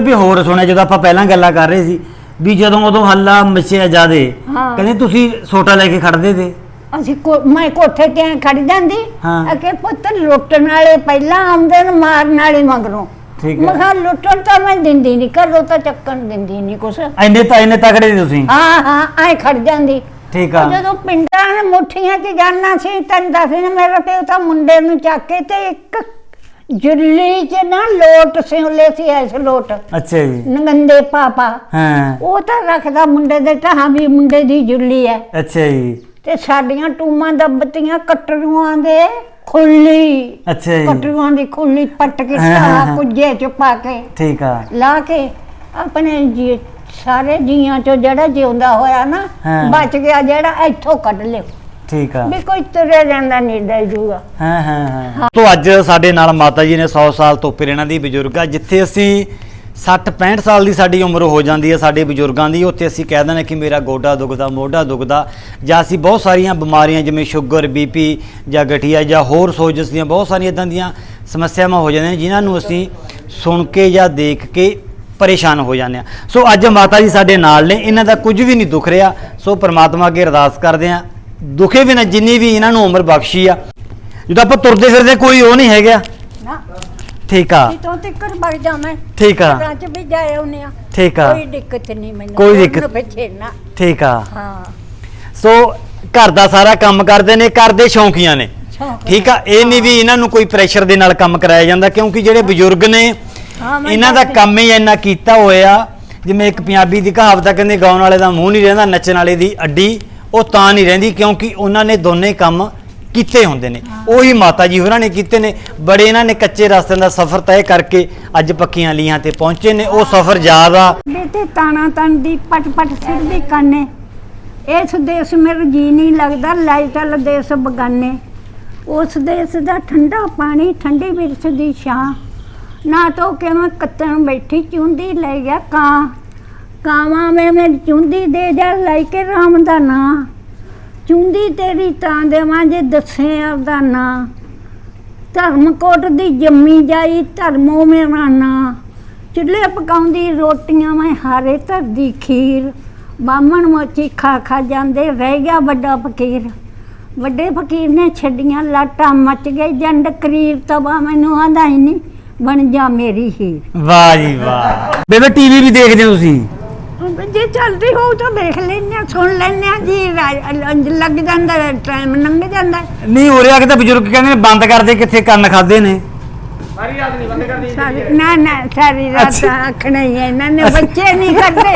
ਵੀ ਹੋਰ ਸੁਣਿਆ ਜਦੋਂ ਆਪਾਂ ਪਹਿਲਾਂ ਗੱਲਾਂ ਕਰ ਰਹੇ ਸੀ ਵੀ ਜਦੋਂ ਉਦੋਂ ਹੱਲਾ ਮਚਿਆ ਜਾਦੇ ਹਾਂ। ਕਹਿੰਦੇ ਤੁਸੀਂ ਸੋਟਾ ਲੈ ਕੇ ਖੜਦੇ ਤੇ। ਅਸੀਂ ਕੋ- ਮੈਂ ਕੋਠੇ ਤੇ ਐਂ ਖੜ ਜਾਂਦੀ ਹਾਂ। ਅਕੇ ਪੁੱਤ ਲੁੱਟਣ ਵਾਲੇ ਪਹਿਲਾਂ ਆਉਂਦੇ ਨੇ ਮਾਰਨ ਵਾਲੇ ਮਗਰੋਂ। ਠੀਕ ਮੈਂ ਹੈ। ਕਿਹਾ ਲੁੱਟਣ ਤਾਂ ਮੈਂ ਦਿੰਦੀ ਨਹੀਂ ਘਰੋਂ ਤਾਂ ਚੱਕਣ ਦਿੰਦੀ ਨਹੀਂ ਕੁਛ। ਇੰਨੇ ਤਾਂ ਇੰਨੇ ਤਕੜੇ ਸੀ ਤੁਸੀਂ। ਹਾਂ ਹਾਂ ਐ ਖੜ ਜਾਂਦੀ। ਠੀਕ ਆ। ਉਹ ਜਦੋਂ ਪਿੰਡਾਂ ਨੇ ਮੁੱਠੀਆਂ 'ਚ ਜਾਣਾ ਸੀ ਤੈਨੂੰ ਦੱਸ ਨੇ ਮੇਰਾ ਪਿਓ ਤਾਂ ਮੁੰਡੇ ਨੂੰ ਚੱਕ ਕੇ ਤੇ ਇੱਕ ਜੁੱਲੀ 'ਚ ਨਾ ਲੋਟ ਸਿਉਲੇ ਸੀ ਐਸ ਲੋਟ। ਅੱਛਾ ਜੀ। ਨਗੰਦੇ ਪਾਪਾ। ਹਾਂ। ਉਹ ਤਾਂ ਰੱਖਦਾ ਮੁੰਡੇ ਦੇ ਢਾਹਾਂ ਵੀ ਮੁੰਡੇ ਦੀ ਜੁੱਲੀ ਐ। ਅੱਛਾ ਜੀ। ਤੇ ਸਾਡੀਆਂ ਟੂਮਾਂ ਦੱਬਤੀਆਂ ਕਟਰੂਆਂ ਦੇ ਖੁੱਲੀ। ਅੱਛਾ ਜੀ। ਕਟਰੂਆਂ ਦੀ ਖੁੱਲੀ ਪੱਟ ਕੇ ਹਾਂ, ਹਾਂ, ਹਾਂ। ਸਾਹ ਕੁੱਜੇ ਚ ਪਾ ਕੇ। ਠੀਕ ਆ। ਲਾ ਕੇ ਆਪਣੇ ਜੀ ਸਾਰੇ ਜੀਆਂ ਚੋਂ ਜਿਹੜਾ ਜਿਉਂਦਾ ਹੋਇਆ ਨਾ। ਬਚ ਗਿਆ ਜਿਹੜਾ ਇੱਥੋਂ ਕੱਢ ਲਿਓ। ਠੀਕ ਆ। ਵੀ ਕੋਈ ਤੁਰਿਆ ਜਾਂਦਾ ਨਹੀਂ ਡਰ ਜੂਗਾ। ਹਾਂ ਹਾਂ ਹਾਂ। ਤੋਂ ਅੱਜ ਸਾਡੇ ਨਾਲ ਮਾਤਾ ਜੀ ਨੇ 100 ਸਾਲ ਤੋਂ ਉੱਪਰ ਇਹਨਾਂ ਦੀ ਬਜ਼ੁਰਗ ਆ ਜਿੱਥੇ ਅਸੀਂ 60 65 ਸਾਲ ਦੀ ਸਾਡੀ ਉਮਰ ਹੋ ਜਾਂਦੀ ਹੈ ਸਾਡੇ ਬਜ਼ੁਰਗਾਂ ਦੀ ਉੱਥੇ ਅਸੀਂ ਕਹਿ ਦਿੰਦੇ ਕਿ ਮੇਰਾ ਗੋਡਾ ਦੁਖਦਾ ਮੋਢਾ ਦੁਖਦਾ ਜਾਂ ਅਸੀਂ ਬਹੁਤ ਸਾਰੀਆਂ ਬਿਮਾਰੀਆਂ ਜਿਵੇਂ ਸ਼ੂਗਰ ਬੀਪੀ ਜਾਂ ਗਠੀਆ ਜਾਂ ਹੋਰ ਸੋਜਸ ਦੀਆਂ ਬਹੁਤ ਸਾਰੀਆਂ ਇਦਾਂ ਦੀਆਂ ਸਮੱਸਿਆਵਾਂ ਹੋ ਜਾਂਦੀਆਂ ਜਿਨ੍ਹਾਂ ਨੂੰ ਅਸੀਂ ਸੁਣ ਕੇ ਜਾਂ ਦੇਖ ਕੇ ਪਰੇਸ਼ਾਨ ਹੋ ਜਾਂਦੇ ਆ ਸੋ ਅੱਜ ਮਾਤਾ ਜੀ ਸਾਡੇ ਨਾਲ ਨੇ ਇਹਨਾਂ ਦਾ ਕੁਝ ਵੀ ਨਹੀਂ ਦੁਖ ਰਿਹਾ। ਸੋ ਪ੍ਰਮਾਤਮਾ ਅੱਗੇ ਅਰਦਾਸ ਕਰਦੇ ਆ ਦੁਖੇ ਵੀ ਨਾ ਜਿੰਨੀ ਵੀ ਇਹਨਾਂ ਨੂੰ ਉਮਰ ਬਖਸ਼ੀ ਆ ਜਦੋਂ ਆਪਾਂ ਤੁਰਦੇ ਫਿਰਦੇ ਕੋਈ ਉਹ ਨਹੀਂ ਹੈਗਾ। ਨਾ। ਠੀਕ ਆ। ਇਤੋਂ ਤਿੱਕਰ ਵਗ ਜਾਵੇਂ ਠੀਕ ਆ। ਰਾਜ ਵੀ ਜਾਏ ਆਉਨੇ ਆ ਠੀਕ ਆ। ਕੋਈ ਦਿੱਕਤ ਨਹੀਂ ਮੈਨੂੰ ਕੋਈ ਉਹਨਾਂ ਦਿੱਕਤ- ਪਿੱਛੇ ਨਾ। ਠੀਕ ਆ। ਹਾਂ। ਸੋ ਘਰ ਦਾ ਸਾਰਾ ਕੰਮ ਕਰਦੇ ਨੇ ਘਰ ਦੇ ਸ਼ੌਂਕੀਆਂ ਨੇ। ਠੀਕ ਆ। ਇਹ ਨਹੀਂ ਵੀ ਇਹਨਾਂ ਨੂੰ ਕੋਈ ਪ੍ਰੈਸ਼ਰ ਦੇ ਨਾਲ ਕੰਮ ਕਰਾਇਆ ਜਾਂਦਾ ਕਿਉਂਕਿ ਜਿਹੜੇ ਬਜ਼ੁਰਗ ਨੇ ਇਹਨਾਂ ਦਾ। ਕੰਮ ਹੀ ਇੰਨਾ ਕੀਤਾ ਹੋਇਆ ਜਿਵੇਂ ਇੱਕ ਪੰਜਾਬੀ ਦੀ ਕਹਾਵਤ ਆ ਕਹਿੰਦੇ ਗਾਉਣ ਵਾਲੇ ਦਾ ਮੂੰਹ ਨਹੀਂ ਰਹਿੰਦਾ ਨੱਚਣ ਵਾਲੇ ਦੀ ਅੱਡੀ। ਉਹ ਤਾਂ ਨਹੀਂ ਰਹਿੰਦੀ ਕਿਉਂਕਿ ਉਹਨਾਂ ਨੇ ਦੋਨੇ ਕੰਮ ਕੀਤੇ ਹੁੰਦੇ ਨੇ। ਉਹੀ ਮਾਤਾ ਜੀ ਹੋਰਾਂ ਨੇ ਕੀਤੇ ਨੇ। ਬੜੇ ਇਹਨਾਂ ਨੇ ਕੱਚੇ ਰਸਤਿਆਂ ਦਾ ਸਫ਼ਰ ਤੈਅ ਕਰਕੇ ਅੱਜ ਪੱਕੀਆਂ ਲੀਹਾਂ ਤੇ ਪਹੁੰਚੇ ਨੇ। ਉਹ ਸਫ਼ਰ ਆ ਬੇਟੇ ਤਾਣਾ ਤਨ ਦੀ ਪਟ ਪਟ ਸਿਰ ਦੀ ਕਾਨੇ। ਇਸ ਦੇਸ਼ ਮੇਰਾ ਜੀ ਨਹੀਂ ਲੱਗਦਾ ਲੈ ਚੱਲ ਦੇਸ਼ ਬਗਾਨੇ। ਉਸ ਦੇਸ਼ ਦਾ ਠੰਡਾ ਪਾਣੀ ਠੰਡੀ ਬਿਰਸ ਦੀ ਛਾਂ। ਨਾ ਤੋ ਕਿ ਮੈਂ ਕੱਤਣ ਬੈਠੀ ਚੁੰਦੀ ਲੈ ਗਿਆ ਕਾਂ। ਕਾਵਾਂ ਮੈਂ ਮੈਂ ਚੁੰਦੀ ਦੇ ਜਾ ਲੈ ਕੇ ਰਾਮ ਦਾ ਨਾਂ। ਚੁੰਦੀ ਤੇਰੀ ਤਾਂ ਦੇਵਾਂ ਜੇ ਦੱਸੇ ਆਪਦਾ ਨਾਂ। ਧਰਮਕੋਟ ਦੀ ਜੰਮੀ ਜਾਈ, ਧਰਮੋ ਮੇਰਾ ਨਾਂ। ਚੁੱਲ੍ਹੇ ਪਕਾਉਂਦੀ ਰੋਟੀਆਂ ਮੈਂ ਹਾਰੇ ਧਰਦੀ ਖੀਰ। ਬਾਹਮਣ ਮੋਚੀ ਖਾ ਖਾ ਜਾਂਦੇ, ਰਹਿ ਗਿਆ ਵੱਡਾ ਫਕੀਰ। ਵੱਡੇ ਫਕੀਰ ਨੇ ਛੱਡੀਆਂ ਲਾਟਾਂ, ਮੱਚ ਗਏ ਜੰਡ ਕਰੀਰ ਤਬਾ ਮੈਨੂੰ ਆਂਦਾ ਹੀ ਨਹੀਂ, ਬਣ ਜਾ ਮੇਰੀ ਹੀਰ। ਵਾਹ ਜੀ ਵਾਹ। ਬੇਬੇ, ਟੀਵੀ ਵੀ ਦੇਖਦੇ ਹੋ ਤੁਸੀਂ? ਜੇ ਚੱਲਦੀ ਹੋਊ ਤਾਂ ਦੇਖ ਲੈਂਦੇ ਹਾਂ ਸੁਣ ਲੈਂਦੇ ਹਾਂ ਜੀ ਰਾ- ਲੱਗ ਜਾਂਦਾ ਟਾਈਮ ਲੰਘ ਜਾਂਦਾ ਨਹੀਂ ਹੋ ਰਿਹਾ ਕਿ ਤਾਂ ਬਜ਼ੁਰਗ ਕਹਿੰਦੇ ਨੇ ਬੰਦ ਕਰਦੇ ਕਿੱਥੇ ਕੰਨ ਖਾਦੇ ਨੇ। ਸਾਰੀ ਨਾ ਨਾ ਸਾਰੀ ਰਾਤ ਅੱਛਾ। ਆਖਣਾ ਹੀ ਹੈ ਇਹਨਾਂ ਨੇ ਬੱਚੇ ਨਹੀਂ ਕਰਦੇ।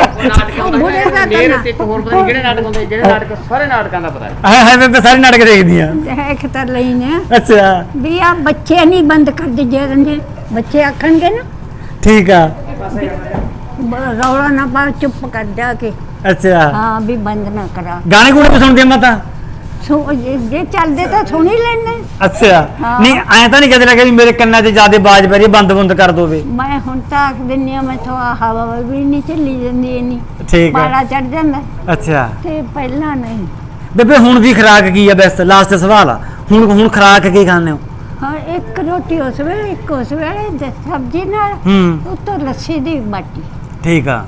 ਉਹ ਬੁੜੇ ਦਾ ਤਾਂ ਮੇਰੇ ਨਾ। ਤੇ ਇੱਕ ਹੋਰ ਪਤਾ ਨਹੀਂ ਕਿਹੜੇ ਨਾਟਕ ਹੁੰਦੇ ਜਿਹੜੇ ਨਾਟਕ ਸਾਰੇ ਨਾਟਕਾਂ ਦਾ ਪਤਾ ਹੈ। ਹਾਂ ਹਾਂ ਮੈਂ ਤਾਂ ਸਾਰੇ ਨਾਟਕ ਦੇਖਦੀ ਆ ਦੇਖ ਤਾਂ ਲਈ ਨੇ। ਅੱਛਾ। ਵੀ ਆ ਬੱਚੇ ਨਹੀਂ ਬੰਦ ਕਰਦੇ ਜੇ ਰੰਗੇ ਬੱਚੇ ਆਖਣਗੇ ਨਾ। ਠੀਕ ਆ। ਰੌਲਾ ਨਾ ਪਾ ਚੁੱਪ ਕਰ ਜਾ ਕੇ। ਅੱਛਾ। ਹਾਂ ਵੀ ਬੰਦ ਨਾ ਕਰਾ। ਗਾਣੇ ਗੁਣੇ ਵੀ ਸੁਣਦੇ ਆ ਮਾਤਾ? ਸੋ ਜੇ ਜੇ ਚੱਲਦੇ ਤਾਂ ਸੁਣ ਹੀ ਲੈਣੇ ਅੱਛਾ। ਹਾਂ। ਨਹੀਂ ਐ ਤਾਂ ਨਹੀਂ ਕਦੇ ਲੱਗਿਆ ਵੀ ਮੇਰੇ ਕੰਨਾਂ 'ਚ ਜਿਆਦੇ ਬਾਜ ਪੈ ਰਹੀ ਹੈ, ਬੰਦ ਬੰਦ ਕਰ ਦੋਵੇ। ਮੈਂ ਹੁਣ ਤਾਂ ਆਖ ਦਿੰਨੀ ਆ ਮੈਥੋਂ ਆਹ ਹਵਾ ਵੀ ਨਹੀਂ ਚੱਲੀ ਜਾਂਦੀ ਇੰਨੀ। ਠੀਕ ਪਾਰਾ ਆ ਚੜ ਜਾਂਦਾ। ਅੱਛਾ। ਤੇ ਪਹਿਲਾਂ ਨਹੀਂ। ਬੇਬੇ ਹੁਣ ਦੀ ਖੁਰਾਕ ਕੀ ਆ ਬਸ? ਲਾਸਟ ਸਵਾਲ ਆ। ਹੁਣ ਹੁਣ ਖੁਰਾਕ ਕੀ ਖਾਂਦੇ ਹੋ? ਹਾਂ ਇੱਕ ਰੋਟੀ ਉਸ ਵੇਲੇ ਇੱਕ ਉਸ ਵੇਲੇ ਤੇ ਸਬਜ਼ੀ ਨਾਲ ਹੂੰ। ਉੱਤੋਂ ਲੱਸੀ ਦੀ ਬਾਟੀ। ਠੀਕ ਆ।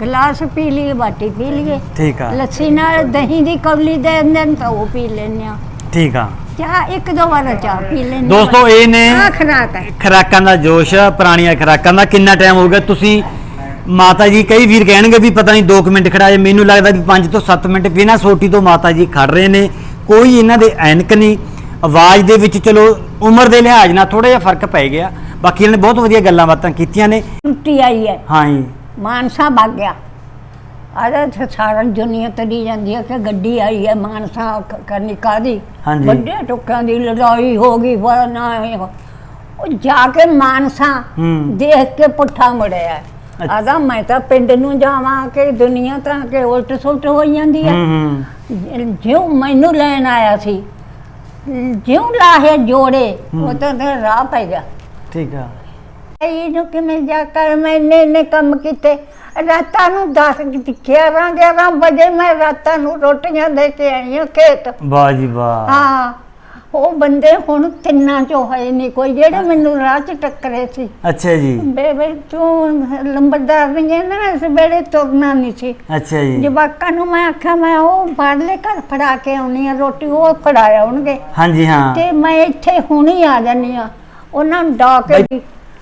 ਗਲਾਸ ਪੀ ਲਈਏ ਬਾਟੀ ਪੀ ਲਈਏ। ਠੀਕ ਆ। ਲੱਸੀ ਨਾਲ ਦਹੀਂ ਦੀ ਕੌਲੀ ਦੇ ਅੰਦਰ ਤਾਂ ਉਹ ਪੀ ਲੈਂਦੇ ਆ। ਠੀਕ ਆ। ਚਾਹ ਇੱਕ ਦੋ ਵਾਰ ਚਾਹ ਪੀ ਲੈਂਦੇ ਦੋਸਤੋ ਇਹ ਨੇ ਆ ਖਰਾਕ ਹੈ ਖਰਾਕਾਂ ਦਾ ਜੋਸ਼ ਪੁਰਾਣੀਆਂ ਖਰਾਕਾਂ ਦਾ ਕਿੰਨਾ ਟਾਈਮ ਹੋ ਗਿਆ? ਤੁਸੀਂ ਮਾਤਾ ਜੀ ਕਈ ਵੀਰ ਕਹਿਣਗੇ ਵੀ ਪਤਾ ਨਹੀਂ 2 ਮਿੰਟ ਖੜਾ ਜੇ। ਮੈਨੂੰ ਲੱਗਦਾ ਵੀ 5 ਤੋਂ 7 ਮਿੰਟ ਬਿਨਾਂ ਸੋਟੀ ਤੋਂ ਮਾਤਾ ਜੀ ਖੜ ਰਹੇ ਨੇ। ਕੋਈ ਇਹਨਾਂ ਦੇ ਐਨਕ ਨਹੀਂ। ਆਵਾਜ਼ ਦੇ ਵਿੱਚ ਚਲੋ ਉਮਰ ਦੇ ਲਿਹਾਜ਼ ਨਾਲ ਥੋੜਾ ਜਿਹਾ ਫ਼ਰਕ ਪੈ ਗਿਆ। ਬਾਕੀ ਇਹਨਾਂ ਨੇ ਬਹੁਤ ਵਧੀਆ ਗੱਲਾਂ ਬਾਤਾਂ ਕੀਤੀਆਂ ਨੇ। ਟੁੱਟੀ ਆਈ ਹੈ। ਹਾਂ ਜੀ। ਮਾਨਸਾ ਵਗ ਗਿਆ। ਤੇ ਸਾਰਾ ਦੁਨੀਆ ਤਰੀ ਜਾਂਦੀ ਹੈ ਕਿ ਗੱਡੀ ਆਈ ਹੈ ਮਾਨਸਾ ਕ- ਕਰਨੀ ਕਾਦੀ ਹਾਂਜੀ। ਵੱਡੇ ਟੁੱਕਾਂ ਦੀ ਲੜਾਈ ਹੋ ਗਈ ਵਰਨਾ ਉਹ ਜਾ ਕੇ ਮਾਨਸਾ ਹੂੰ। ਦੇਖ ਕੇ ਪੁੱਠਾ ਮੁੜਿਆ। ਅੱਛਾ। ਆਦਾ ਮੈਂ ਤਾਂ ਪਿੰਡ ਨੂੰ ਜਾਵਾਂ ਕਿ ਦੁਨੀਆ ਤਾਂ ਕਿ ਉਲਟ ਸੁਲਟ ਹੋ ਜਾਂਦੀ ਹੈ। ਹੂੰ ਹੂੰ। ਜਿਉਂ ਮੈਨੂੰ ਲੈਣ ਆਇਆ ਸੀ ਜਿਉਂ ਲਾਹੇ ਜੋੜੇ ਉਹ ਤਾਂ ਤੇ ਰਾਹ ਪੈ ਗਿਆ। ਠੀਕ ਆ। ਇਹਨੂੰ ਕਿਵੇਂ ਜਾ ਕਰ? ਮੈਨੇ ਨੇ ਕੰਮ ਕੀਤੇ। ਰਾਤਾਂ ਨੂੰ 10 11 11 ਵਜੇ ਮੈਂ ਰਾਤਾਂ ਨੂੰ ਰੋਟੀਆਂ ਦੇ ਕੇ ਆਈ ਹਾਂ ਖੇਤ। ਵਾਹ ਜੀ ਵਾਹ। ਹਾਂ ਉਹ ਬੰਦੇ ਹੁਣ ਤਿੰਨਾਂ ਚੋਂ ਹੋਏ ਨਹੀਂ ਕੋਈ ਜਿਹੜੇ ਮੈਨੂੰ ਰਾਹ 'ਚ ਟੱਕਰੇ ਸੀ। ਅੱਛਾ ਜੀ। ਬੇਬੇ ਤੂੰ ਲੰਬੜਦਾਰ ਨਹੀਂ ਨਾ ਇਸ ਵੇਲੇ ਤੁਰਨਾ ਨਹੀਂ ਸੀ। ਅੱਛਾ ਜੀ। ਜਵਾਕਾਂ ਨੂੰ ਮੈਂ ਆਖਿਆ ਮੈਂ ਉਹ ਬਾਹਰਲੇ ਘਰ ਫੜਾ ਕੇ ਆਉਣੀ ਆ ਰੋਟੀ ਉਹ ਫੜਾਇਆ ਆਉਣਗੇ। ਹਾਂਜੀ ਹਾਂ। ਤੇ ਮੈਂ ਇੱਥੇ ਹੁਣੀ ਆ ਜਾਨੀ ਆ ਉਹਨਾਂ ਨੂੰ ਡਾਕ ਬਈ-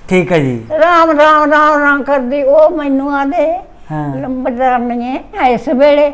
ਠੀਕ ਹੈ ਜੀ। ਰਾਮ ਰਾਮ ਰਾਮ ਰਾਮ ਕਰਦੀ ਉਹ ਮੈਨੂੰ ਆਦੇ ਹਾਂ। ਲੰਬੜਦਾਰ ਹੈ ਇਸ ਵੇਲੇ।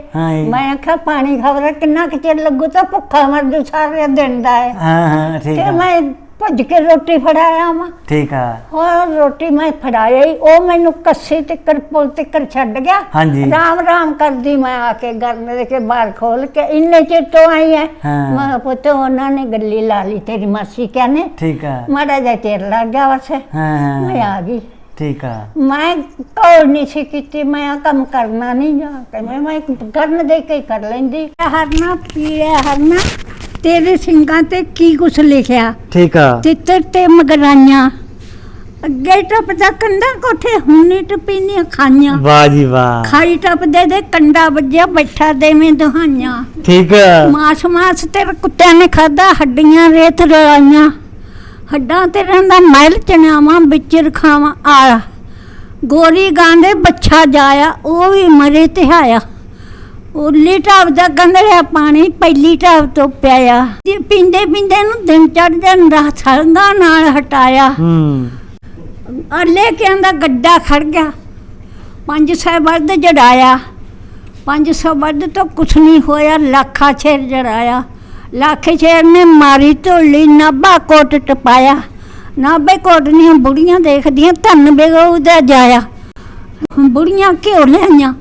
ਮੈਂ ਆਖਿਆ ਪਾਣੀ ਖਬਰ ਕਿੰਨਾ ਕੁ ਚਿਰ ਲੱਗੂ ਤਾਂ ਭੁੱਖਾ ਮਰ ਜੂ ਸਾਰੇ ਦਿਨ ਦਾ ਹੈ। ਹਾਂ ਹਾਂ ਠੀਕ ਤੇ ਹੈ। ਮੈਂ ਭੱਜ ਕੇ ਰੋਟੀ ਫੜਾਇਆ ਮੈਂ ਠੀਕ ਹੈ ਹੋਰ ਰੋਟੀ ਮੈਂ ਫੜਾਇਆ ਹੀ ਉਹ ਮੈਨੂੰ ਕੱਸੇ ਤੇ ਪੁਲ ਤੇ ਛੱਡ ਗਿਆ। ਹਾਂਜੀ। ਰਾਮ ਰਾਮ ਕਰਦੀ ਮੈਂ ਆ ਕੇ ਗਰਨੇ ਦੇ ਕੇ ਬਾਹਰ ਖੋਲ ਕੇ ਇੰਨੇ ਚਿਰ ਤੋਂ ਆਈ ਹੈ ਹਾਂ। ਮੈਂ ਪੁੱਤ ਉਹਨਾਂ ਨੇ ਗੱਲੀ ਲਾ ਲਈ ਤੇਰੀ ਮਾਸੀ ਕਹਿੰਨੇ ਠੀਕ ਹੈ ਮਾੜਾ ਜਿਹਾ ਚਿਰ ਲੱਗ ਗਿਆ ਬਸ। ਹਾਂ ਮੈਂ ਹਾਂ। ਆ ਗਈ। ਠੀਕ ਹੈ ਮੈਂ ਕੌਲ ਨਹੀਂ ਸੀ ਕੀਤੀ ਮੈਂ ਆ ਕੰਮ ਕਰਨਾ ਨਹੀਂ ਜਾ ਮੈਂ ਮੈਂ ਕਰਨ ਦੇ ਕੇ ਹੀ ਕਰ ਲੈਂਦੀ। ਹਰਨਾ ਪੀੜਿਆ ਹਰਨਾ। ਤੇਰੇ ਸਿੰਘਾਂ ਤੇ ਕੀ ਕੁਛ ਲਿਖਿਆ? ਠੀਕ ਹੈ ਤਿੱਤਰ ਤੇ ਮਗਰਾਈਆਂ। ਅੱਗੇ ਟੱਪਦਾ ਕੰਡਾ ਕੋਠੇ ਹੁਣੀ ਟਪੀਨੀਆਂ ਖਾਈਆਂ। ਵਾਹ ਜੀ ਵਾਹ। ਖਾਈ ਟੱਪਦੇ ਦੇ ਕੰਡਾ ਵੱਜਿਆ ਬੈਠਾ ਦੇਵੇਂ ਦਹਾਈਆਂ। ਠੀਕ ਮਾਸ ਮਾਸ ਤੇ ਕੁੱਤਿਆਂ ਨੇ ਖਾਦਾ ਹੱਡੀਆਂ ਰੇਤ ਰਲਾਈਆਂ। ਹੱਡਾਂ ਤੇ ਰਹਿੰਦਾ ਮੈਲ ਚਣਾਵਾਂ ਵਿੱਚ ਰਖਾਵਾਂ ਆ ਗੋਰੀ ਗਾਂ ਦੇ ਬੱਚਾ ਜਾਇਆ ਉਹ ਵੀ ਮਰੇ ਤੇ ਆਇਆ। ਉੱਲੀ ਢਾਬ ਦਾ ਗੰਦਲਿਆ ਪਾਣੀ ਪਹਿਲੀ ਢਾਬ ਤੋਂ ਪਿਆਇਆ। ਤੇ ਪੀਂਦੇ ਪੀਂਦੇ ਨੂੰ ਦਿਨ ਚੜ ਜਾਂਦਾ ਸਰਦਾ ਨਾਲ ਹਟਾਇਆ। ਹੂੰ। ਅੱਲੇ ਕਿਆਂ ਦਾ ਗੱਡਾ ਖੜ ਗਿਆ। ਪੰਜ ਸੌ ਵੱਧ ਜੜਾਇਆ। ਪੰਜ ਸੌ ਵੱਧ ਤੋਂ ਕੁਛ ਨਹੀਂ ਹੋਇਆ ਲੱਖਾ ਛੇਰ ਜੜਾਇਆ। ਲੱਖ ਛੇਰ ਨੇ ਮਾਰੀ ਢੋਲੀ ਨਾਭਾ ਕੋਟ ਟਪਾਇਆ। ਨਾਭੇ ਕੋਟ ਦੀਆਂ ਬੁੜੀਆਂ ਦੇਖਦੀਆਂ ਧੰਨ ਬੇਗੂ ਦਾ ਜਾਇਆ। ਬੁੜੀਆਂ ਘਿਓ ਲਿਆਈਆਂ।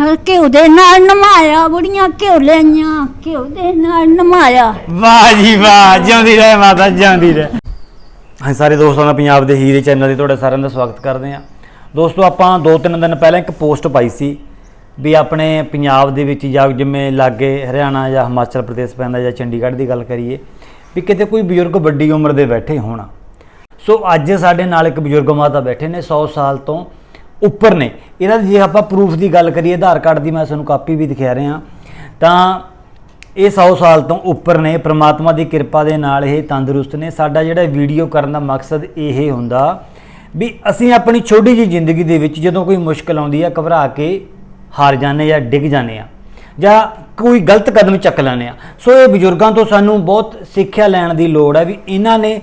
ਅਹ ਘਿਓ ਦੇ ਨਾਲ ਨਮਾਇਆ ਬੁੜੀਆਂ ਘਿਓ ਲਿਆਈਆਂ ਘਿਓ ਦੇ ਨਾਲ ਨਮਾਇਆ। ਵਾਹ ਜੀ ਵਾਹ ਜਿਉਂਦੀ ਰਹੇ ਮਾਤਾ ਜਿਉਂਦੀ ਰਹੇ। ਹਾਂ ਸਾਰੇ ਦੋਸਤਾਂ ਦਾ ਪੰਜਾਬ ਦੇ ਹੀਰੇ ਚੈਨਲ ਤੇ ਤੁਹਾਡਾ ਸਾਰਿਆਂ ਦਾ ਸਵਾਗਤ ਕਰਦੇ ਹਾਂ। ਦੋਸਤੋ ਆਪਾਂ ਦੋ ਤਿੰਨ ਦਿਨ ਪਹਿਲਾਂ ਇੱਕ ਪੋਸਟ ਪਾਈ ਸੀ ਵੀ ਆਪਣੇ ਪੰਜਾਬ ਦੇ ਵਿੱਚ ਜਾਂ ਜਿਵੇਂ ਲਾਗੇ ਹਰਿਆਣਾ ਜਾਂ ਹਿਮਾਚਲ ਪ੍ਰਦੇਸ਼ ਪੈਂਦਾ ਜਾਂ ਚੰਡੀਗੜ੍ਹ ਦੀ ਗੱਲ ਕਰੀਏ ਵੀ ਕਿਤੇ ਕੋਈ ਬਜ਼ੁਰਗ ਵੱਡੀ ਉਮਰ ਦੇ ਬੈਠੇ ਹੋਣ। ਸੋ ਅੱਜ ਸਾਡੇ ਨਾਲ ਇੱਕ ਬਜ਼ੁਰਗ ਮਾਤਾ ਬੈਠੇ ਨੇ 100 ਸਾਲ ਤੋਂ ਉੱਪਰ ਨੇ। ਇਹਨਾਂ ਦੀ ਜੇ ਆਪਾਂ ਪ੍ਰੂਫ ਦੀ ਗੱਲ ਕਰੀਏ, ਆਧਾਰ ਕਾਰਡ ਦੀ ਮੈਂ ਤੁਹਾਨੂੰ ਕਾਪੀ ਵੀ ਦਿਖਾ ਰਿਹਾ। ਤਾਂ ਇਹ 100 ਸਾਲ ਤੋਂ ਉੱਪਰ ਨੇ। ਪ੍ਰਮਾਤਮਾ ਦੀ ਕਿਰਪਾ ਦੇ ਨਾਲ ਇਹ ਤੰਦਰੁਸਤ ਨੇ। ਸਾਡਾ ਜਿਹੜਾ ਵੀਡੀਓ ਕਰਨ ਦਾ ਮਕਸਦ ਇਹ ਹੁੰਦਾ ਵੀ ਅਸੀਂ ਆਪਣੀ ਛੋਟੀ ਜਿਹੀ ਜ਼ਿੰਦਗੀ ਦੇ ਵਿੱਚ ਜਦੋਂ ਕੋਈ ਮੁਸ਼ਕਲ ਆਉਂਦੀ ਆ, ਘਬਰਾ ਕੇ ਹਾਰ ਜਾਂਦੇ ਜਾਂ ਡਿੱਗ ਜਾਂਦੇ ਆ ਜਾਂ ਕੋਈ ਗਲਤ ਕਦਮ ਚੱਕ ਲੈਂਦੇ ਆ। ਸੋ ਇਹ ਬਜ਼ੁਰਗਾਂ ਤੋਂ ਸਾਨੂੰ ਬਹੁਤ ਸਿੱਖਿਆ ਲੈਣ ਦੀ ਲੋੜ ਹੈ ਵੀ ਇਹਨਾਂ ਨੇ,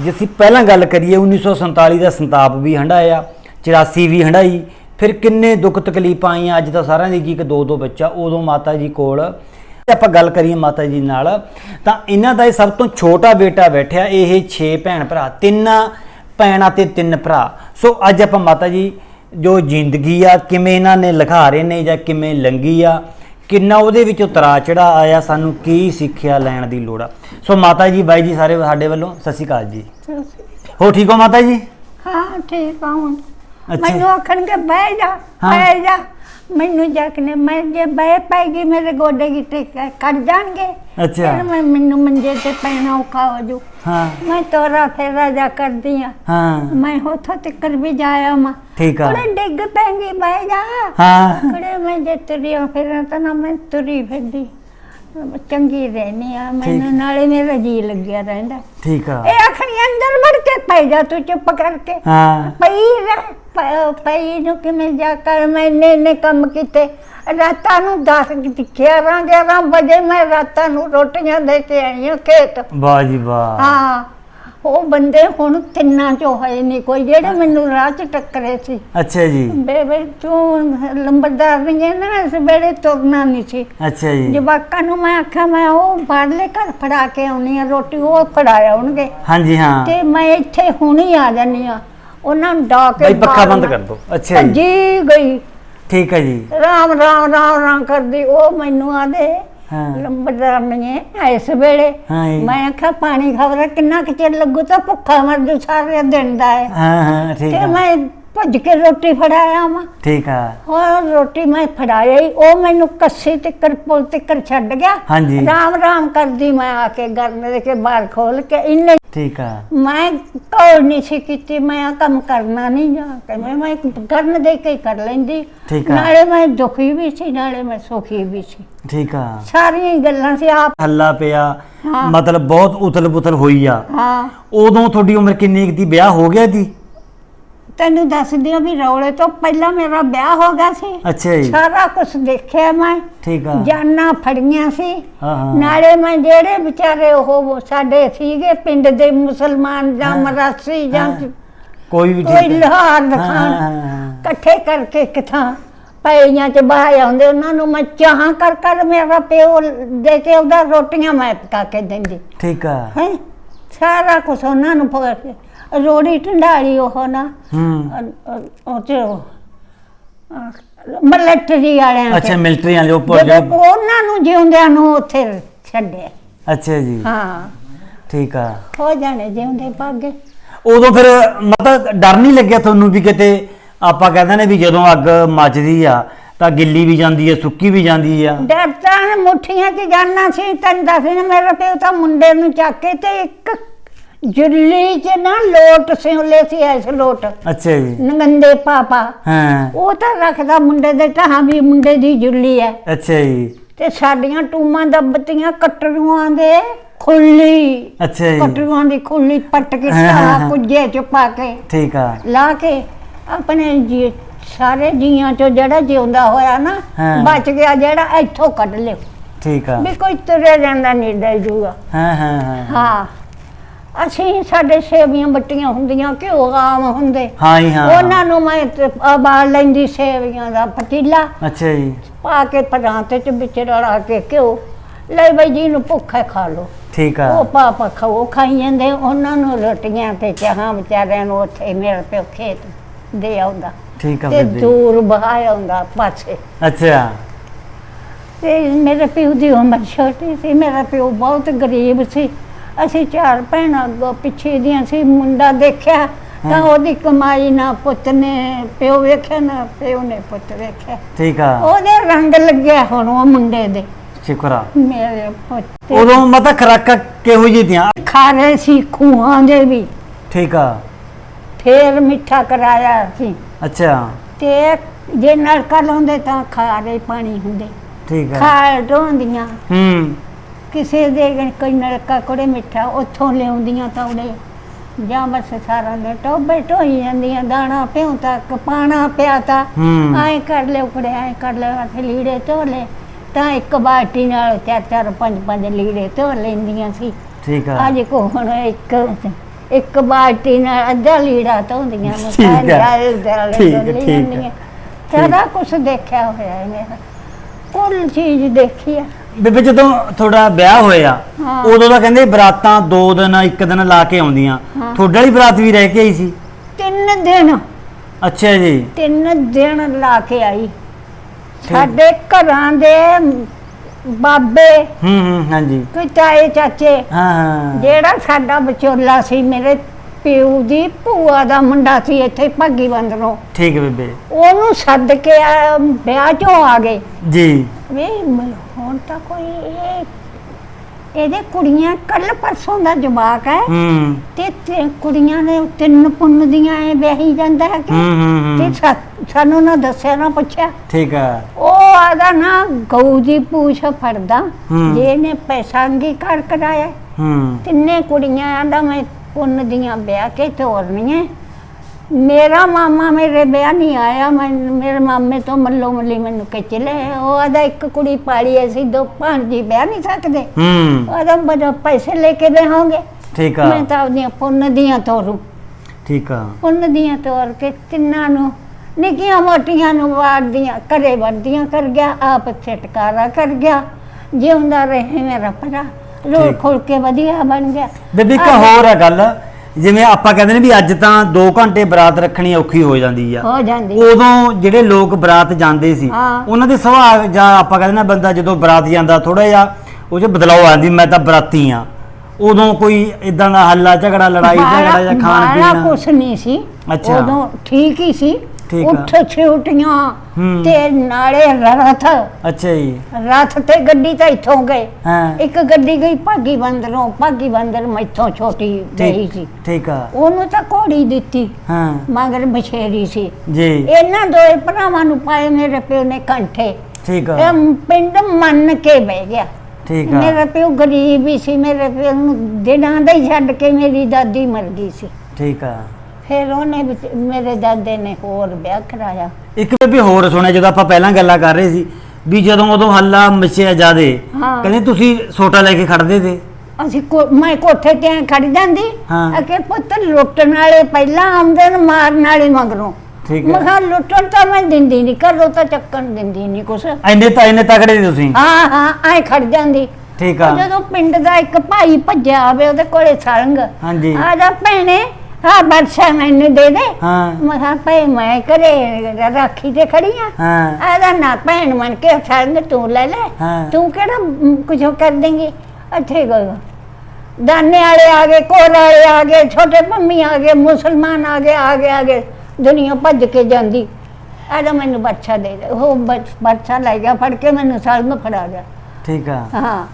ਜੇ ਅਸੀਂ ਪਹਿਲਾਂ ਗੱਲ ਕਰੀਏ 1947 ਦਾ ਸੰਤਾਪ ਵੀ ਹੰਡਾਇਆ 84 ਵੀ ਹੰਡਾਈ ਫਿਰ ਕਿੰਨੇ ਦੁੱਖ ਤਕਲੀਫਾਂ ਆਈਆਂ ਅੱਜ ਤਾਂ ਸਾਰਿਆਂ ਦੀ ਕੀ ਇੱਕ ਦੋ ਦੋ ਬੱਚਾ ਉਦੋਂ ਮਾਤਾ ਜੀ ਕੋਲ। ਤੇ ਆਪਾਂ ਗੱਲ ਕਰੀਏ ਮਾਤਾ ਜੀ ਨਾਲ ਤਾਂ ਇਹਨਾਂ ਦਾ ਇਹ ਸਭ ਤੋਂ ਛੋਟਾ ਬੇਟਾ ਬੈਠਿਆ ਇਹ 6 ਭੈਣ ਭਰਾ ਤਿੰਨ ਭੈਣਾਂ ਤੇ ਤਿੰਨ ਭਰਾ। ਸੋ ਅੱਜ ਆਪਾਂ ਮਾਤਾ ਜੀ ਜੋ ਜ਼ਿੰਦਗੀ ਆ ਕਿਵੇਂ ਇਹਨਾਂ ਨੇ ਲਿਖਾ ਰਹੇ ਨੇ ਜਾਂ ਕਿਵੇਂ ਲੰਗੀ ਆ ਕਿੰਨਾ ਉਹਦੇ ਵਿੱਚ ਉਤਰਾ ਚੜਾ ਆਇਆ ਸਾਨੂੰ ਕੀ ਸਿੱਖਿਆ ਲੈਣ ਦੀ ਲੋੜ ਆ। ਸੋ ਮਾਤਾ ਜੀ ਬਾਈ ਜੀ ਸਾਰੇ ਸਾਡੇ ਵੱਲੋਂ ਸਤਿ ਸ਼੍ਰੀ ਅਕਾਲ ਜੀ। ਹੋ ਠੀਕ ਹੋ ਮਾਤਾ ਜੀ? ਹਾਂ ਠੀਕ ਆ ਹੁਣ। ਮੈਨੂੰ ਆਖਣਗੇ ਬਹਿ ਜਾ। ਬਹਿ ਜਾ। ਮੈਨੂੰ ਜਖਨੇ ਮੈਂ ਜੇ ਬਹਿ ਪੈਗੀ ਮੇਰੇ ਗੋਡੇ ਗਿੱਟੇ ਕ- ਕੱਟ ਜਾਣਗੇ। ਅੱਛਾ। ਫਿਰ ਮੈਂ ਮੈਨੂੰ ਮੰਜੇ ਤੇ ਪੈਣਾ ਔਖਾ ਹੋ ਜੂ ਹਾਂ। ਮੈਂ ਤੋਰਾ ਫੇਰਾ ਜਾ ਕਰਦੀ ਆ। ਹਾਂ। ਮੈਂ ਹੋਥੋਂ ਤੱਕਰ ਵੀ ਜਾਇਆ ਮਾ ਠੀਕ ਆ। ਕੁੜੇ ਡਿੱਗ ਪੈਂਗੀ ਬਹਿ ਜਾ। ਹਾਂ। ਕੁੜੇ ਮੈਂ ਜੇ ਤੁਰੀ ਫਿਰ ਤਾਂ ਨਾ ਮੈਂ ਤੁਰੀ ਫਿਰਦੀ। ਚੰਗੀ ਰਹਿਨੀ ਆ ਮੈਨੂੰ ਨਾਲੇ ਮੇਰਾ ਜੀ ਲੱਗਿਆ ਰਹਿੰਦਾ। ਠੀਕ ਆ। ਇਹ ਆਖਣੀ ਅੰਦਰ ਵੜ ਕੇ ਪੈ ਜਾ ਤੂੰ ਚੁੱਪ ਕਰਕੇ। ਹਾਂ। ਪਈ ਰਹਿ ਪਈ ਨੂੰ ਕਿਵੇਂ ਜਾ ਕਰ ਮੈਂ ਨੇ ਨੇ ਕੰਮ ਕੀਤੇ। ਰਾਤਾਂ ਨੂੰ 10 11 11 ਵਜੇ ਮੈਂ ਰਾਤਾਂ ਨੂੰ ਰੋਟੀਆਂ ਦੇ ਕੇ ਆਈ ਹਾਂ ਖੇਤ। ਵਾਹ ਜੀ ਵਾਹ। ਹਾਂ। ਉਹ ਬੰਦੇ ਹੁਣ ਤਿੰਨਾਂ ਚੋਂ ਹੋਏ ਨਹੀਂ ਕੋਈ ਜਿਹੜੇ ਮੈਨੂੰ ਰਾਹ 'ਚ ਟੱਕਰੇ ਸੀ। ਅੱਛਾ ਜੀ। ਬੇਬੇ ਤੂੰ ਲੰਬੜਦਾਰ ਨਹੀਂ ਨਾ ਇਸ ਵੇਲੇ ਤੁਰਨਾ ਨਹੀਂ ਸੀ। ਅੱਛਾ ਜੀ। ਜਵਾਕਾਂ ਨੂੰ ਮੈਂ ਆਖਿਆ ਮੈਂ ਉਹ ਬਾਹਰਲੇ ਘਰ ਫੜਾ ਕੇ ਆਉਣੀ ਆ ਰੋਟੀ ਉਹ ਫੜਾਇਆ ਆਉਣਗੇ। ਹਾਂਜੀ ਹਾਂ। ਤੇ ਮੈਂ ਇੱਥੇ ਹੁਣੀ ਆ ਜਾਨੀ ਆ ਉਹਨਾਂ ਨੂੰ ਡਾਕ ਬਾਈ ਪੱਖਾ ਬੰਦ ਕਰ ਦਿਓ ਅੱਛਾ ਜੀ। ਜੀ ਗਈ। ਠੀਕ ਹੈ ਜੀ। ਰਾਮ ਰਾਮ ਰਾਮ ਰਾਮ ਕਰਦੀ। ਉਹ ਮੈਨੂੰ ਆਦੇ ਹਾਂ। ਲੰਬੜਦਾਰ ਹੈ ਇਸ ਵੇਲੇ ਹਾਂ ਜੀ। ਮੈਂ ਆਖਿਆ ਪਾਣੀ ਖਬਰ ਕਿੰਨਾ ਕੁ ਚਿਰ ਲੱਗੂ ਤਾਂ ਭੁੱਖਾ ਮਰ ਜੂ ਸਾਰੇ ਦਿਨ ਦਾ ਹੈ। ਹਾਂ ਹਾਂ ਠੀਕ ਤੇ ਮੈਂ ਭੱਜ ਕੇ ਰੋਟੀ ਫੜਾਇਆ ਮੈਂ ਠੀਕ ਆ। ਹੋਰ ਰੋਟੀ ਮੈਂ ਹੀ ਉਹ ਮੈਨੂੰ ਕੱਸੇ ਤੇ ਪੁਲ ਤੇ ਛੱਡ ਗਿਆ। ਹਾਂਜੀ। ਰਾਮ ਰਾਮ ਕਰਦੀ ਮੈਂ ਆ ਕੇ ਗਰਨੇ ਦੇ ਕੇ ਬਾਹਰ ਖੋਲ ਕੇ ਇੰਨੇ ਠੀਕ ਆ। ਮੈਂ ਕੌਲ ਨਹੀਂ ਸੀ ਕੀਤੀ ਮੈਂ ਆ ਕੰਮ ਕਰਨਾ ਨਹੀਂ ਜਾ ਕੇ ਮੈਂ ਮੈਂ ਕਰਨ ਦੇ ਕੇ ਹੀ ਕਰ ਲੈਂਦੀ। ਠੀਕ ਆ। ਨਾਲੇ ਮੈਂ ਦੁਖੀ ਵੀ ਸੀ ਨਾਲੇ ਮੈਂ ਸੁਖੀ ਵੀ ਸੀ। ਠੀਕ ਆ। ਸਾਰੀਆਂ ਹੀ ਗੱਲਾਂ ਸੀ ਆਪ ਹੱਲਾ ਪਿਆ ਹਾਂ। ਮਤਲਬ ਬਹੁਤ ਉਤਲ ਪੁਤਲ ਹੋਈ ਆ। ਹਾਂ। ਉਦੋਂ ਤੁਹਾਡੀ ਉਮਰ ਕਿੰਨੀ ਕੁ ਦੀ ਵਿਆਹ ਹੋ ਗਿਆ ਦੀ ਤੈਨੂੰ ਦੱਸਦੀ ਆ ਵੀ ਰੌਲੇ ਤੋਂ ਪਹਿਲਾਂ ਮੇਰਾ ਵਿਆਹ ਹੋ ਗਿਆ ਸੀ। ਅੱਛਾ ਜੀ। ਸਾਰਾ ਕੁਝ ਦੇਖਿਆ ਮੈਂ। ਠੀਕ ਆ। ਜਾਨਾਂ ਫੜੀਆਂ ਸੀ। ਹਾਂ ਹਾਂ। ਨਾਲੇ ਮੈਂ ਜਿਹੜੇ ਵਿਚਾਰੇ ਉਹ ਸਾਡੇ ਸੀਗੇ ਪਿੰਡ ਦੇ ਮੁਸਲਮਾਨ ਜਾਂ। ਮਰਾਸੀ ਜਾਂ। ਕੋਈ ਵੀ ਕੋਈ। ਲਾਹੌਰ ਦਿਖਾਣ। ਇਕੱਠੇ ਕਰਕੇ ਕਿਥਾਂ ਪਈਆਂ ਚ ਬਾਹਰ ਆਉਂਦੇ ਉਹਨਾਂ ਨੂੰ ਮੈਂ ਚਾਹਾਂ ਕਰ ਕਰ ਮੇਰਾ ਪਿਓ ਦੇ ਕੇ ਉਹਦਾ ਰੋਟੀਆਂ ਮੈਂ ਪਕਾ ਕੇ ਦਿੰਦੀ। ਠੀਕ ਆ। ਹੈ? ਸਾਰਾ ਕੁਝ ਉਹਨਾਂ ਨੂੰ ਪਕਾ ਕੇ। ਰੋੜੀ ਢੰਡਾਲੀ ਉਹ ਨਾ ਹੂੰ। ਉਹ ਚ ਮਲਟਰੀ ਵਾਲਿਆਂ। ਅੱਛਾ ਮਿਲਟਰੀ ਵਾਲੇ ਉੱਪਰ ਜਦੋਂ ਜੋ ਉਹਨਾਂ ਨੂੰ ਜਿਉਂਦਿਆਂ ਨੂੰ ਉੱਥੇ ਛੱਡਿਆ। ਅੱਛਾ ਜੀ। ਹਾਂ। ਠੀਕ ਆ। ਹੋ ਜਾਣੇ ਜਿਉਂਦੇ ਭਾਗੇ। ਉਦੋਂ ਫਿਰ ਮਤਲਬ ਡਰ ਨਹੀਂ ਲੱਗਿਆ ਤੁਹਾਨੂੰ ਵੀ ਕਿਤੇ? ਆਪਾਂ ਕਹਿੰਦੇ ਨੇ ਵੀ ਜਦੋਂ ਅੱਗ ਮੱਚਦੀ ਆ ਤਾਂ ਗਿੱਲੀ ਵੀ ਜਾਂਦੀ ਹੈ ਸੁੱਕੀ ਵੀ ਜਾਂਦੀ ਆ। ਡਰ ਤਾਂ ਮੁੱਠੀਆਂ 'ਚ ਜਾਣਾ ਸੀ ਤੈਨੂੰ ਦੱਸ ਨੇ ਮੇਰਾ ਪਿਓ ਤਾਂ ਮੁੰਡੇ ਨੂੰ ਚੱਕ ਕੇ ਤੇ ਇੱਕ ਜੁੱਲੀ 'ਚ ਨਾ ਲੋਟ ਸਿਉਲੇ ਸੀ ਐਸ ਲੋਟ। ਅੱਛਾ ਜੀ। ਨਗੰਦੇ ਪਾਪਾ। ਹਾਂ। ਉਹ ਤਾਂ ਰੱਖਦਾ ਮੁੰਡੇ ਦੇ ਢਾਹਾਂ ਵੀ ਮੁੰਡੇ ਦੀ ਜੁੱਲੀ ਐ। ਅੱਛਾ ਜੀ। ਤੇ ਸਾਡੀਆਂ ਟੂਮਾਂ ਦੱਬਤੀਆਂ ਕਟਰੂਆਂ ਦੇ ਖੁੱਲੀ। ਅੱਛਾ ਜੀ। ਕਟਰੂਆਂ ਦੀ ਖੁੱਲੀ ਪੱਟ ਕੇ ਹਾਂ, ਹਾਂ, ਸਾਰਾ ਹਾਂ। ਕੁਝੇ ਚ ਪਾ ਕੇ। ਠੀਕ ਆ। ਲਾ ਕੇ ਆਪਣੇ ਜੀ ਸਾਰੇ ਜੀਆਂ ਚੋਂ ਜਿਹੜਾ ਜਿਉਂਦਾ ਹੋਇਆ ਨਾ ਹਾਂ। ਬਚ ਗਿਆ ਜਿਹੜਾ ਇੱਥੋਂ ਕੱਢ ਲਿਓ। ਠੀਕ ਆ। ਵੀ ਕੋਈ ਤੁਰਿਆ ਜਾਂਦਾ ਨਹੀਂ ਡਰ ਜੂਗਾ ਹਾਂ ਹਾਂ ਹਾਂ। ਹਾਂ। ਅਸੀਂ ਸਾਡੇ ਸੇਵੀਆਂ ਬੱਟੀਆਂ ਹੁੰਦੀਆਂ ਘਿਓ ਆਮ ਹੁੰਦੇ। ਹਾਂ ਜੀ ਹਾਂ। ਉਹਨਾਂ ਨੂੰ ਮੈਂ ਤੇ ਬਾਲ ਲੈਂਦੀ ਸੇਵੀਆਂ ਦਾ ਪਤੀਲਾ। ਅੱਛਾ ਜੀ। ਪਾ ਕੇ ਪਰਾਂਤੇ ਚ ਵਿੱਚ ਰਲਾ ਕੇ ਘਿਓ। ਲੈ ਬਈ ਜੀ ਨੂੰ ਭੁੱਖੇ ਖਾ ਲੋ ਠੀਕ ਆ। ਉਹ ਪਾਪਾ ਖਾਓ ਖਾਈ ਜਾਂਦੇ ਉਹਨਾਂ ਨੂੰ ਰੋਟੀਆਂ ਤੇ ਚਾਹਾਂ ਵਿਚਾਰਿਆਂ ਨੂੰ ਉੱਥੇ ਮੇਰੇ ਪਿਓ ਖੇਤ ਦੇ ਆਉਂਦਾ। ਠੀਕ ਆ ਤੇ ਬੇਬੇ ਦੂਰ ਬਹਾਇਆ ਹੁੰਦਾ ਪਾਸੇ। ਅੱਛਾ। ਤੇ ਮੇਰੇ ਪਿਓ ਦੀ ਉਮਰ ਛੋਟੀ ਸੀ ਮੇਰਾ ਪਿਓ ਬਹੁਤ ਗਰੀਬ ਸੀ। ਅਸੀਂ ਚਾਰ ਭੈਣਾਂ ਅੱਗੋਂ ਪਿੱਛੇ ਦੀਆਂ ਸੀ ਮੁੰਡਾ ਦੇਖਿਆ ਤਾਂ। ਉਹਦੀ ਕਮਾਈ ਨਾ ਪੁੱਤ ਨੇ ਪਿਓ ਵੇਖਿਆ ਨਾ ਪਿਓ ਨੇ ਪੁੱਤ ਵੇਖਿਆ। ਠੀਕ ਆ। ਉਹਦੇ ਰੰਗ ਲੱਗਿਆ ਹੁਣ ਉਹ ਮੁੰਡੇ ਦੇ। ਸ਼ੁਕਰ ਆ। ਮੇਰੇ ਪੁੱਤ ਉਦੋਂ ਮਤਲਬ ਖਰਾਕਾਂ ਕਿਹੋ ਜਿਹੀ ਦੀਆਂ? ਖਾਰੇ ਸੀ ਖੂਹਾਂ ਦੇ ਵੀ। ਠੀਕ ਆ। ਫੇਰ ਮਿੱਠਾ ਕਰਾਇਆ ਸੀ। ਅੱਛਾ। ਤੇ ਜੇ ਨਲਕਾ ਲਾਉਂਦੇ ਤਾਂ ਖਾਰੇ ਪਾਣੀ ਹੁੰਦੇ। ਠੀਕ ਆ। ਖਾਲ ਢੋਂਦੀਆਂ ਹੂੰ। ਕਿਸੇ ਦੇ ਕੋਈ ਨਲਕਾ ਕੋੜੇ ਮਿੱਠਾ ਉੱਥੋਂ ਲਿਆਉਂਦੀਆਂ ਤਾਂ ਉਹਨੇ ਜਾਂ ਬਸ ਸਾਰਾ ਨੇ ਟੋਬੇ ਢੋਈ ਜਾਂਦੀਆਂ ਦਾਣਾ ਪਿਉ ਤੱਕ ਪਾਣਾ ਪਿਆ ਤਾਂ ਐਂ ਕਰ ਲਿਓ ਕੁੜੇ ਐਂ ਕਰ ਲਿਓ ਹੱਥ ਲੀੜੇ ਧੋ ਲੈ। ਤਾਂ ਇੱਕ ਬਾਟੀ ਨਾਲ ਚਾਰ ਚਾਰ ਪੰਜ ਪੰਜ ਲੀੜੇ ਧੋ ਲੈਂਦੀਆਂ ਸੀ। ਠੀਕ ਆ। ਅੱਜ ਕੋ ਹੁਣ ਇੱਕ ਇੱਕ ਬਾਲਟੀ ਨਾਲ ਅੱਧਾ ਲੀੜਾ ਧੋਂਦੀਆਂ ਨੇ ਠੀਕ ਠੀਕ। ਸਾਰਾ ਕੁਝ ਦੇਖਿਆ ਹੋਇਆ ਹੈ ਮੇਰਾ ਕੁੱਲ ਚੀਜ਼ ਦੇਖੀ ਆ। ਬੇਬੇ ਜਦੋਂ ਤੁਹਾਡਾ ਵਿਆਹ ਹੋਇਆ। ਉਦੋਂ ਤਾਂ ਕਹਿੰਦੇ ਬਰਾਤਾਂ ਦੋ ਦਿਨ ਇੱਕ ਦਿਨ ਲਾ ਕੇ ਆਉਂਦੀਆਂ। ਤੁਹਾਡੇ ਵਾਲੀ ਬਰਾਤ ਵੀ ਰਹਿ ਕੇ ਆਈ ਸੀ? ਤਿੰਨ ਦਿਨ। ਅੱਛਾ ਜੀ। ਤਿੰਨ ਦਿਨ ਲਾ ਕੇ ਆਈ। ਸਾਡੇ ਘਰਾਂ ਦੇ ਬਾਬੇ ਹੂੰ ਹੂੰ ਹਾਂਜੀ। ਕੋਈ ਤਾਏ ਚਾਚੇ ਹਾਂ ਹਾਂ। ਜਿਹੜਾ ਸਾਡਾ ਵਿਚੋਲਾ ਸੀ ਮੇਰੇ ਪਿਓ ਦੀ ਭੂਆ ਦਾ ਮੁੰਡਾ ਸੀ ਇੱਥੇ ਭਾਗੀ ਬੰਦਰੋਂ। ਠੀਕ ਹੈ ਬੇਬੇ। ਉਹਨੂੰ ਸੱਦ ਕੇ ਵਿਆਹ ਚੋਂ ਆ ਗਏ। ਜੀ। ਵੀ ਹੁਣ ਤਾਂ ਕੋਈ ਇਹ ਇਹਦੇ ਕੁੜੀਆਂ ਕੱਲ ਪਰਸੋਂ ਦਾ ਜਵਾਕ ਹੈ। ਹੂੰ। ਤੇ ਤੇ ਕੁੜੀਆਂ ਨੇ ਤਿੰਨ ਪੁੰਨ ਦੀਆਂ ਐ ਵਿਆਹੀ ਜਾਂਦਾ ਹੈ ਕਿ ਹੂੰ ਹੂੰ ਤੇ ਹੂੰ ਸਾ- ਸਾਨੂੰ ਨਾ ਦੱਸਿਆ ਨਾ ਪੁੱਛਿਆ। ਠੀਕ ਆ। ਉਹ ਆਦਾ ਨਾ ਗਊ ਦੀ ਪੂਛ ਫੜਦਾ ਹੂੰ। ਜੇ ਨੇ ਪੈਸਾ ਅੰਗੀਕਾਰ ਕਰਾਇਆ। ਹੂੰ। ਤਿੰਨੇ ਕੁੜੀਆਂ ਆਂਦਾ ਮੈਂ ਪੁੰਨ ਦੀਆਂ ਵਿਆਹ ਕੇ ਤੋਰਨੀਆਂ। ਮੇਰਾ ਮਾਮਾ ਮੇਰੇ ਵਿਆਹ ਨਹੀਂ ਆਇਆ ਮੈਂ ਮੇਰੇ ਮਾਮੇ ਤੋਂ ਮੱਲੋ ਮੱਲੀ ਮੈਨੂੰ ਖਿੱਚ ਲਿਆ। ਉਹ ਆਦਾ ਇੱਕ ਕੁੜੀ ਪਾਲੀ ਅਸੀਂ ਦੋ ਭਾਂਜੀ ਵਿਆਹ ਨਹੀਂ ਸਕਦੇ। ਹੂੰ। ਆਦਾ ਬੜਾ ਪੈਸੇ ਲੈ ਕੇ ਦੇਵਾਂਗੇ ਠੀਕ ਆ। ਮੈਂ ਤਾਂ ਆਪਣੀਆਂ ਪੁੰਨ ਦੀਆਂ ਤੋਰੂ। ਠੀਕ ਆ। ਪੁੰਨ ਦੀਆਂ ਤੋਰ ਕੇ ਤਿੰਨਾਂ ਨੂੰ ਨਿੱਕੀਆਂ ਮੋਟੀਆਂ ਨੂੰ ਵਾੜਦੀਆਂ ਘਰੇ ਵੜਦੀਆਂ ਕਰ ਗਿਆ ਆਪ ਛਟਕਾਰਾ ਕਰ ਗਿਆ। ਜਿਉਂਦਾ ਰਹੇ ਮੇਰਾ ਭਰਾ। ਰੋ ਠੀਕ। ਖੋਲ ਕੇ ਵਧੀਆ ਬਣ ਗਿਆ। ਬੇਬੇ ਇੱਕ ਹੋਰ ਆ ਗੱਲ। ਜਿਵੇਂ ਆਪਾਂ ਕਹਿੰਦੇ ਨੇ ਵੀ ਅੱਜ ਤਾਂ 2 ਘੰਟੇ ਬਰਾਤ ਰੱਖਣੀ ਔਖੀ ਹੋ ਜਾਂਦੀ ਆ। ਹੋ ਜਾਂਦੀ। ਉਦੋਂ ਜਿਹੜੇ ਲੋਕ ਬਰਾਤ ਜਾਂਦੇ ਸੀ ਹਾਂ। ਉਹਨਾਂ ਦੇ ਸੁਭਾਅ ਜਾਂ ਆਪਾਂ ਕਹਿੰਦੇ ਨਾ ਬੰਦਾ ਜਦੋਂ ਬਰਾਤ ਜਾਂਦਾ ਥੋੜਾ ਜਿਹਾ ਉਹ 'ਚ ਬਦਲਾਅ ਆਂਦੀ ਮੈਂ ਤਾਂ ਬਰਾਤੀ ਆ। ਉਦੋਂ ਕੋਈ ਇਦਾਂ ਦਾ ਹੱਲਾ ਝਗੜਾ ਲੜਾਈ ਝਗੜਾ ਜਾਂ ਖਾਣ ਬਾਹਲਾ ਪੀਣ ਕੁਛ ਨਹੀਂ ਸੀ। ਅੱਛਾ। ਉਦੋਂ ਠੀਕ ਹੀ ਸੀ। ਠੀਕ ਆ। ਉੱਠ ਛੁੱਟੀਆਂ ਹੂੰ। ਤੇ ਨਾਲੇ ਰਥ। ਅੱਛਾ ਜੀ। ਰਥ ਤੇ ਗੱਡੀ ਤਾਂ ਇੱਥੋਂ ਗਏ। ਹਾਂ। ਇੱਕ ਗੱਡੀ ਗਈ ਭਾਗੀ ਬੰਦਰੋਂ ਭਾਗੀ ਬੰਦਰ ਮੈਥੋਂ ਛੋਟੀ ਗਈ ਸੀ। ਠੀਕ ਠੀਕ ਆ। ਉਹਨੂੰ ਤਾਂ ਘੋੜੀ ਦਿੱਤੀ ਹਾਂ। ਮਗਰ ਬਛੇਰੀ ਸੀ। ਜੀ। ਇਹਨਾਂ ਦੋਏ ਭਰਾਵਾਂ ਨੂੰ ਪਾਏ ਮੇਰੇ ਪਿਓ ਨੇ ਕੰਠੇ। ਠੀਕ ਆ। ਇਹ ਪਿੰਡ ਮੰਨ ਕੇ ਬਹਿ ਗਿਆ। ਠੀਕ ਆ। ਮੇਰਾ ਪਿਓ ਗਰੀਬ ਹੀ ਸੀ ਮੇਰੇ ਪਿਓ ਨੂੰ ਦਿਨਾਂ ਦਾ ਹੀ ਛੱਡ ਕੇ ਮੇਰੀ ਦਾਦੀ ਮਰ ਗਈ ਸੀ। ਠੀਕ ਆ। ਫਿਰ ਉਹਨੇ ਵਿਚ- ਮੇਰੇ ਦਾਦੇ ਨੇ ਹੋਰ ਵਿਆਹ ਕਰਾਇਆ। ਇੱਕ ਵੀ ਹੋਰ ਸੁਣਿਆ ਜਦੋਂ ਆਪਾਂ ਪਹਿਲਾਂ ਗੱਲਾਂ ਕਰ ਰਹੇ ਸੀ ਵੀ ਜਦੋਂ ਉਦੋਂ ਹੱਲਾ ਮਚਿਆ ਜਾਦੇ ਹਾਂ। ਕਹਿੰਦੇ ਤੁਸੀਂ ਸੋਟਾ ਲੈ ਕੇ ਖੜਦੇ ਤੇ। ਅਸੀਂ ਕੋ- ਮੈਂ ਕੋਠੇ ਤੇ ਐਂ ਖੜ ਜਾਂਦੀ ਹਾਂ। ਅਕੇ ਪੁੱਤ ਲੁੱਟਣ ਵਾਲੇ ਪਹਿਲਾਂ ਆਉਂਦੇ ਨੇ ਮਾਰਨ ਵਾਲੇ ਮਗਰੋਂ। ਠੀਕ ਮੈਂ ਹੈ ਕਿਹਾ ਲੁੱਟਣ ਤਾਂ ਮੈਂ ਦਿੰਦੀ ਨਹੀਂ ਘਰੋਂ ਤਾਂ ਚੱਕਣ ਦਿੰਦੀ ਨਹੀਂ ਕੁਛ। ਇੰਨੇ ਤਾਂ ਇੰਨੇ ਤਕੜੇ ਸੀ ਤੁਸੀਂ? ਹਾਂ ਹਾਂ ਐ ਖੜ ਜਾਂਦੀ। ਠੀਕ ਆ। ਉਹ ਜਦੋਂ ਪਿੰਡ ਦਾ ਇੱਕ ਭਾਈ ਭੱਜਿਆ ਆਵੇ ਉਹਦੇ ਕੋਲੇ ਸਲੰਗ ਹਾਂਜੀ। ਆ ਜਾ ਭੈਣੇ ਹਾਂ ਬਰਸ਼ਾ ਮੈਨੂੰ ਦੇ ਦੇ। ਹਾਂ। ਮੈਂ ਕਿਹਾ ਭਾਈ ਮੈਂ ਘਰੇ ਰਾਖੀ ਤੇ ਖੜੀ ਆ। ਹਾਂ। ਆਦਾ ਨਾ ਭੈਣ ਮਨ ਕੇ ਸਲੰਗ ਤੂੰ ਲੈ ਲੈ। ਹਾਂ। ਤੂੰ ਕਿਹੜਾ ਕੁਝ ਕਰ ਦੇਂਗੀ? ਅੱਛੇ ਗਏ ਦਾਨੇ ਵਾਲੇ ਆ ਗਏ ਕੋਰ ਵਾਲੇ ਆ ਗਏ ਛੋਟੇ ਪੰਮੀ ਆ ਗਏ ਮੁਸਲਮਾਨ ਆ ਗਏ ਆ ਗਏ ਆ ਗਏ। ਦੁਨੀਆ ਭੱਜ ਕੇ ਜਾਂਦੀ। ਆਦਾ ਮੈਨੂੰ ਬੱਚਾ ਦੇ ਦੇ। ਉਹ ਬੱਚ- ਬੱਚਾ ਲੈ ਗਿਆ ਫੜ ਕੇ ਮੈਨੂੰ ਸਲੰਗ ਫੜਾ ਗਿਆ। ਠੀਕ ਆ। ਹਾਂ।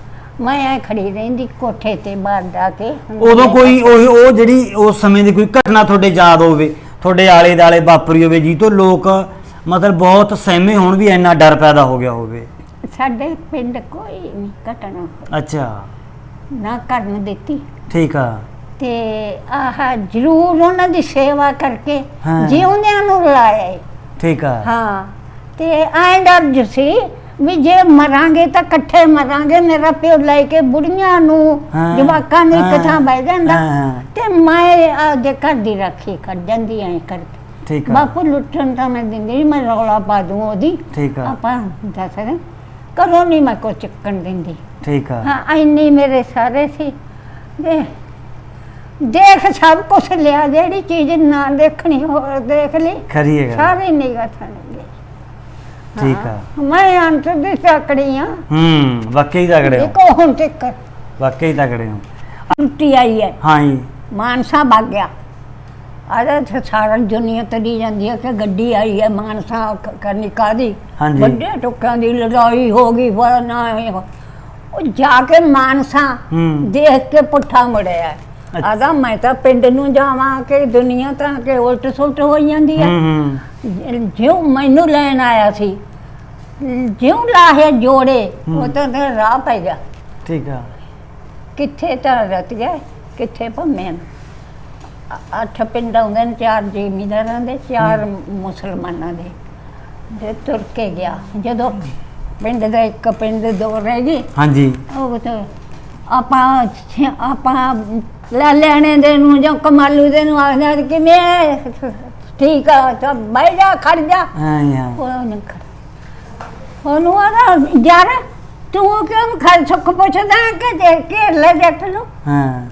ਮੈਂ ਐ ਖੜੀ ਰਹਿੰਦੀ ਕੋਠੇ ਤੇ ਬਾਹਰ ਜਾ ਕੇ। ਉਦੋਂ ਕੋਈ ਉਹ ਉਹ ਜਿਹੜੀ ਉਸ ਸਮੇਂ ਦੀ ਕੋਈ ਘਟਨਾ ਤੁਹਾਡੇ ਯਾਦ ਹੋਵੇ ਤੁਹਾਡੇ ਆਲੇ ਦਾਲੇ ਵਾਪਰੀ ਹੋਵੇ ਜੀ ਤੋਂ ਲੋਕ ਮਤਲਬ ਬਹੁਤ ਸਹਿਮੇ ਹੋਣ ਵੀ ਇੰਨਾ ਡਰ ਪੈਦਾ ਹੋ ਗਿਆ ਹੋਵੇ। ਸਾਡੇ ਪਿੰਡ ਕੋਈ ਨਹੀਂ ਘਟਨਾ ਅੱਛਾ। ਨਾ ਕਰਨ ਦਿੱਤੀ। ਠੀਕ ਆ। ਤੇ ਆਹ ਜ਼ਰੂਰ ਉਹਨਾਂ ਦੀ ਸੇਵਾ ਕਰਕੇ ਹਾਂ। ਜਿਉਂਦਿਆਂ ਨੂੰ ਲਾਇਆ ਏ। ਠੀਕ ਆ। ਹਾਂ ਤੇ ਐਂ ਡਰ ਸੀ ਵੀ ਜੇ ਮਰਾਂਗੇ ਤਾਂ ਇਕੱਠੇ ਮਰਾਂਗੇ ਮੇਰਾ ਪਿਓ ਲੈ ਕੇ ਬੁੜੀਆਂ ਨੂੰ ਹਾਂ। ਜਵਾਕਾਂ ਨੂੰ ਇੱਕ ਹਾਂ। ਥਾਂ ਬਹਿ ਜਾਂਦਾ ਹਾਂ। ਤੇ ਮੈਂ ਆਪਦੇ ਘਰ ਦੀ ਰਾਖੀ ਕਰ ਜਾਂਦੀ ਐਂ ਕਰਕੇ ਠੀਕ ਆ। ਬਾਪੂ ਲੁੱਟਣ ਤਾਂ ਮੈਂ ਦਿੰਦੀ ਮੈਂ ਰੌਲਾ ਪਾ ਦੂੰ ਉਹਦੀ। ਠੀਕ ਆ। ਆਪਾਂ ਦੱਸ ਰਹੇ ਕਰੋ ਨਹੀਂ ਮੈਂ ਕੋ ਚੱਕਣ ਦਿੰਦੀ। ਠੀਕ ਆ। ਹਾਂ ਇੰਨੀ ਮੇਰੇ ਸਾਰੇ ਸੀ। ਦੇ ਦੇਖ ਸਭ ਕੁਝ ਲਿਆ ਜਿਹੜੀ ਚੀਜ਼ ਨਾ ਦੇਖਣੀ ਹੋਰ ਦੇਖ ਲਈ। ਖਰੀ ਹੈਗਾ। ਸਾਰੀ ਨਿਗਾਹ ਠੀਕ ਆ। ਮੈਂ ਅੰਤ ਦੀ ਚੱਕੜੀ ਆ। ਹੂੰ ਵਾਕਈ ਤਗੜੇ ਹੋ। ਦੇਖੋ ਹੁਣ ਤੱਕ। ਵਾਕਈ ਤਗੜੇ ਹੋ। ਟੁੱਟੀ ਆਈ ਹੈ। ਹਾਂ ਜੀ। ਮਾਨਸਾ ਵਗ ਗਿਆ। ਤੇ ਸਾਰਾ ਦੁਨੀਆ ਤੜੀ ਜਾਂਦੀ ਹੈ ਕਿ ਗੱਡੀ ਆਈ ਹੈ ਮਾਨਸਾ ਕਰਨੀ ਕਾਦੀ। ਵੱਡੇ ਟੁੱਕਾਂ ਦੀ ਲੜਾਈ ਹੋ ਗਈ ਵਰਨਾ ਉਹ ਜਾ ਕੇ ਮਾਨਸਾ ਦੇਖ ਕੇ ਪੁੱਠਾ ਮੁੜਿਆ। ਆਦਾ ਮੈਂ ਤਾਂ ਪਿੰਡ ਨੂੰ ਜਾਵਾਂ ਕਿ ਦੁਨੀਆ ਤਾਂ ਕਿ ਉਲਟ ਸੁਲਟ ਹੋ ਜਾਂਦੀ ਹੈ ਹੂੰ। ਜਿਉ ਮੈਨੂੰ ਲੈਣ ਆਇਆ ਸੀ ਜਿਉ ਲਾਹੇ ਜੋੜੇ ਉਹ ਤਾਂ ਤੇ ਰਾਹ ਪੈ ਗਿਆ। ਠੀਕ ਆ। ਕਿੱਥੇ ਤਾਂ ਰਤ ਗਿਆ ਕਿੱਥੇ ਭੰਮੇ ਅੱਠ ਪਿੰਡ ਆਉਂਦੇ ਨੇ ਚਾਰ ਜ਼ਿਮੀਂਦਾਰਾਂ ਦੇ ਚਾਰ ਮੁਸਲਮਾਨਾਂ ਦੇ। ਤੇ ਤੁਰ ਕੇ ਗਿਆ ਜਦੋਂ ਪਿੰਡ ਦਾ ਇੱਕ ਪਿੰਡ ਦੋ ਰਹਿ ਗਏ ਹਾਂਜੀ। ਉਹ ਤਾਂ ਆਪਾਂ ਆਪਾਂ ਲੈ ਲੈਣੇ ਦੇ ਨੂੰ ਜਾਂ ਕਮਾਲੂ ਦੇ ਨੂੰ ਆਖਦਾ ਕਿਵੇਂ ਹੈ? ਠੀਕ ਆ ਤਾਂ ਬਹਿ ਜਾ ਖੜ ਜਾ। ਹਾਂ ਹਾਂ। ਉਹ ਨਹੀਂ ਖੜ ਉਹਨੂੰ ਆਦਾ ਯਾਰ ਤੂੰ ਕਿਉਂ ਖੜ ਸੁੱਖ ਪੁੱਛਦਾ ਕਿ ਦੇ ਕੇ ਲੈ ਜੱਟ ਨੂੰ? ਹਾਂ।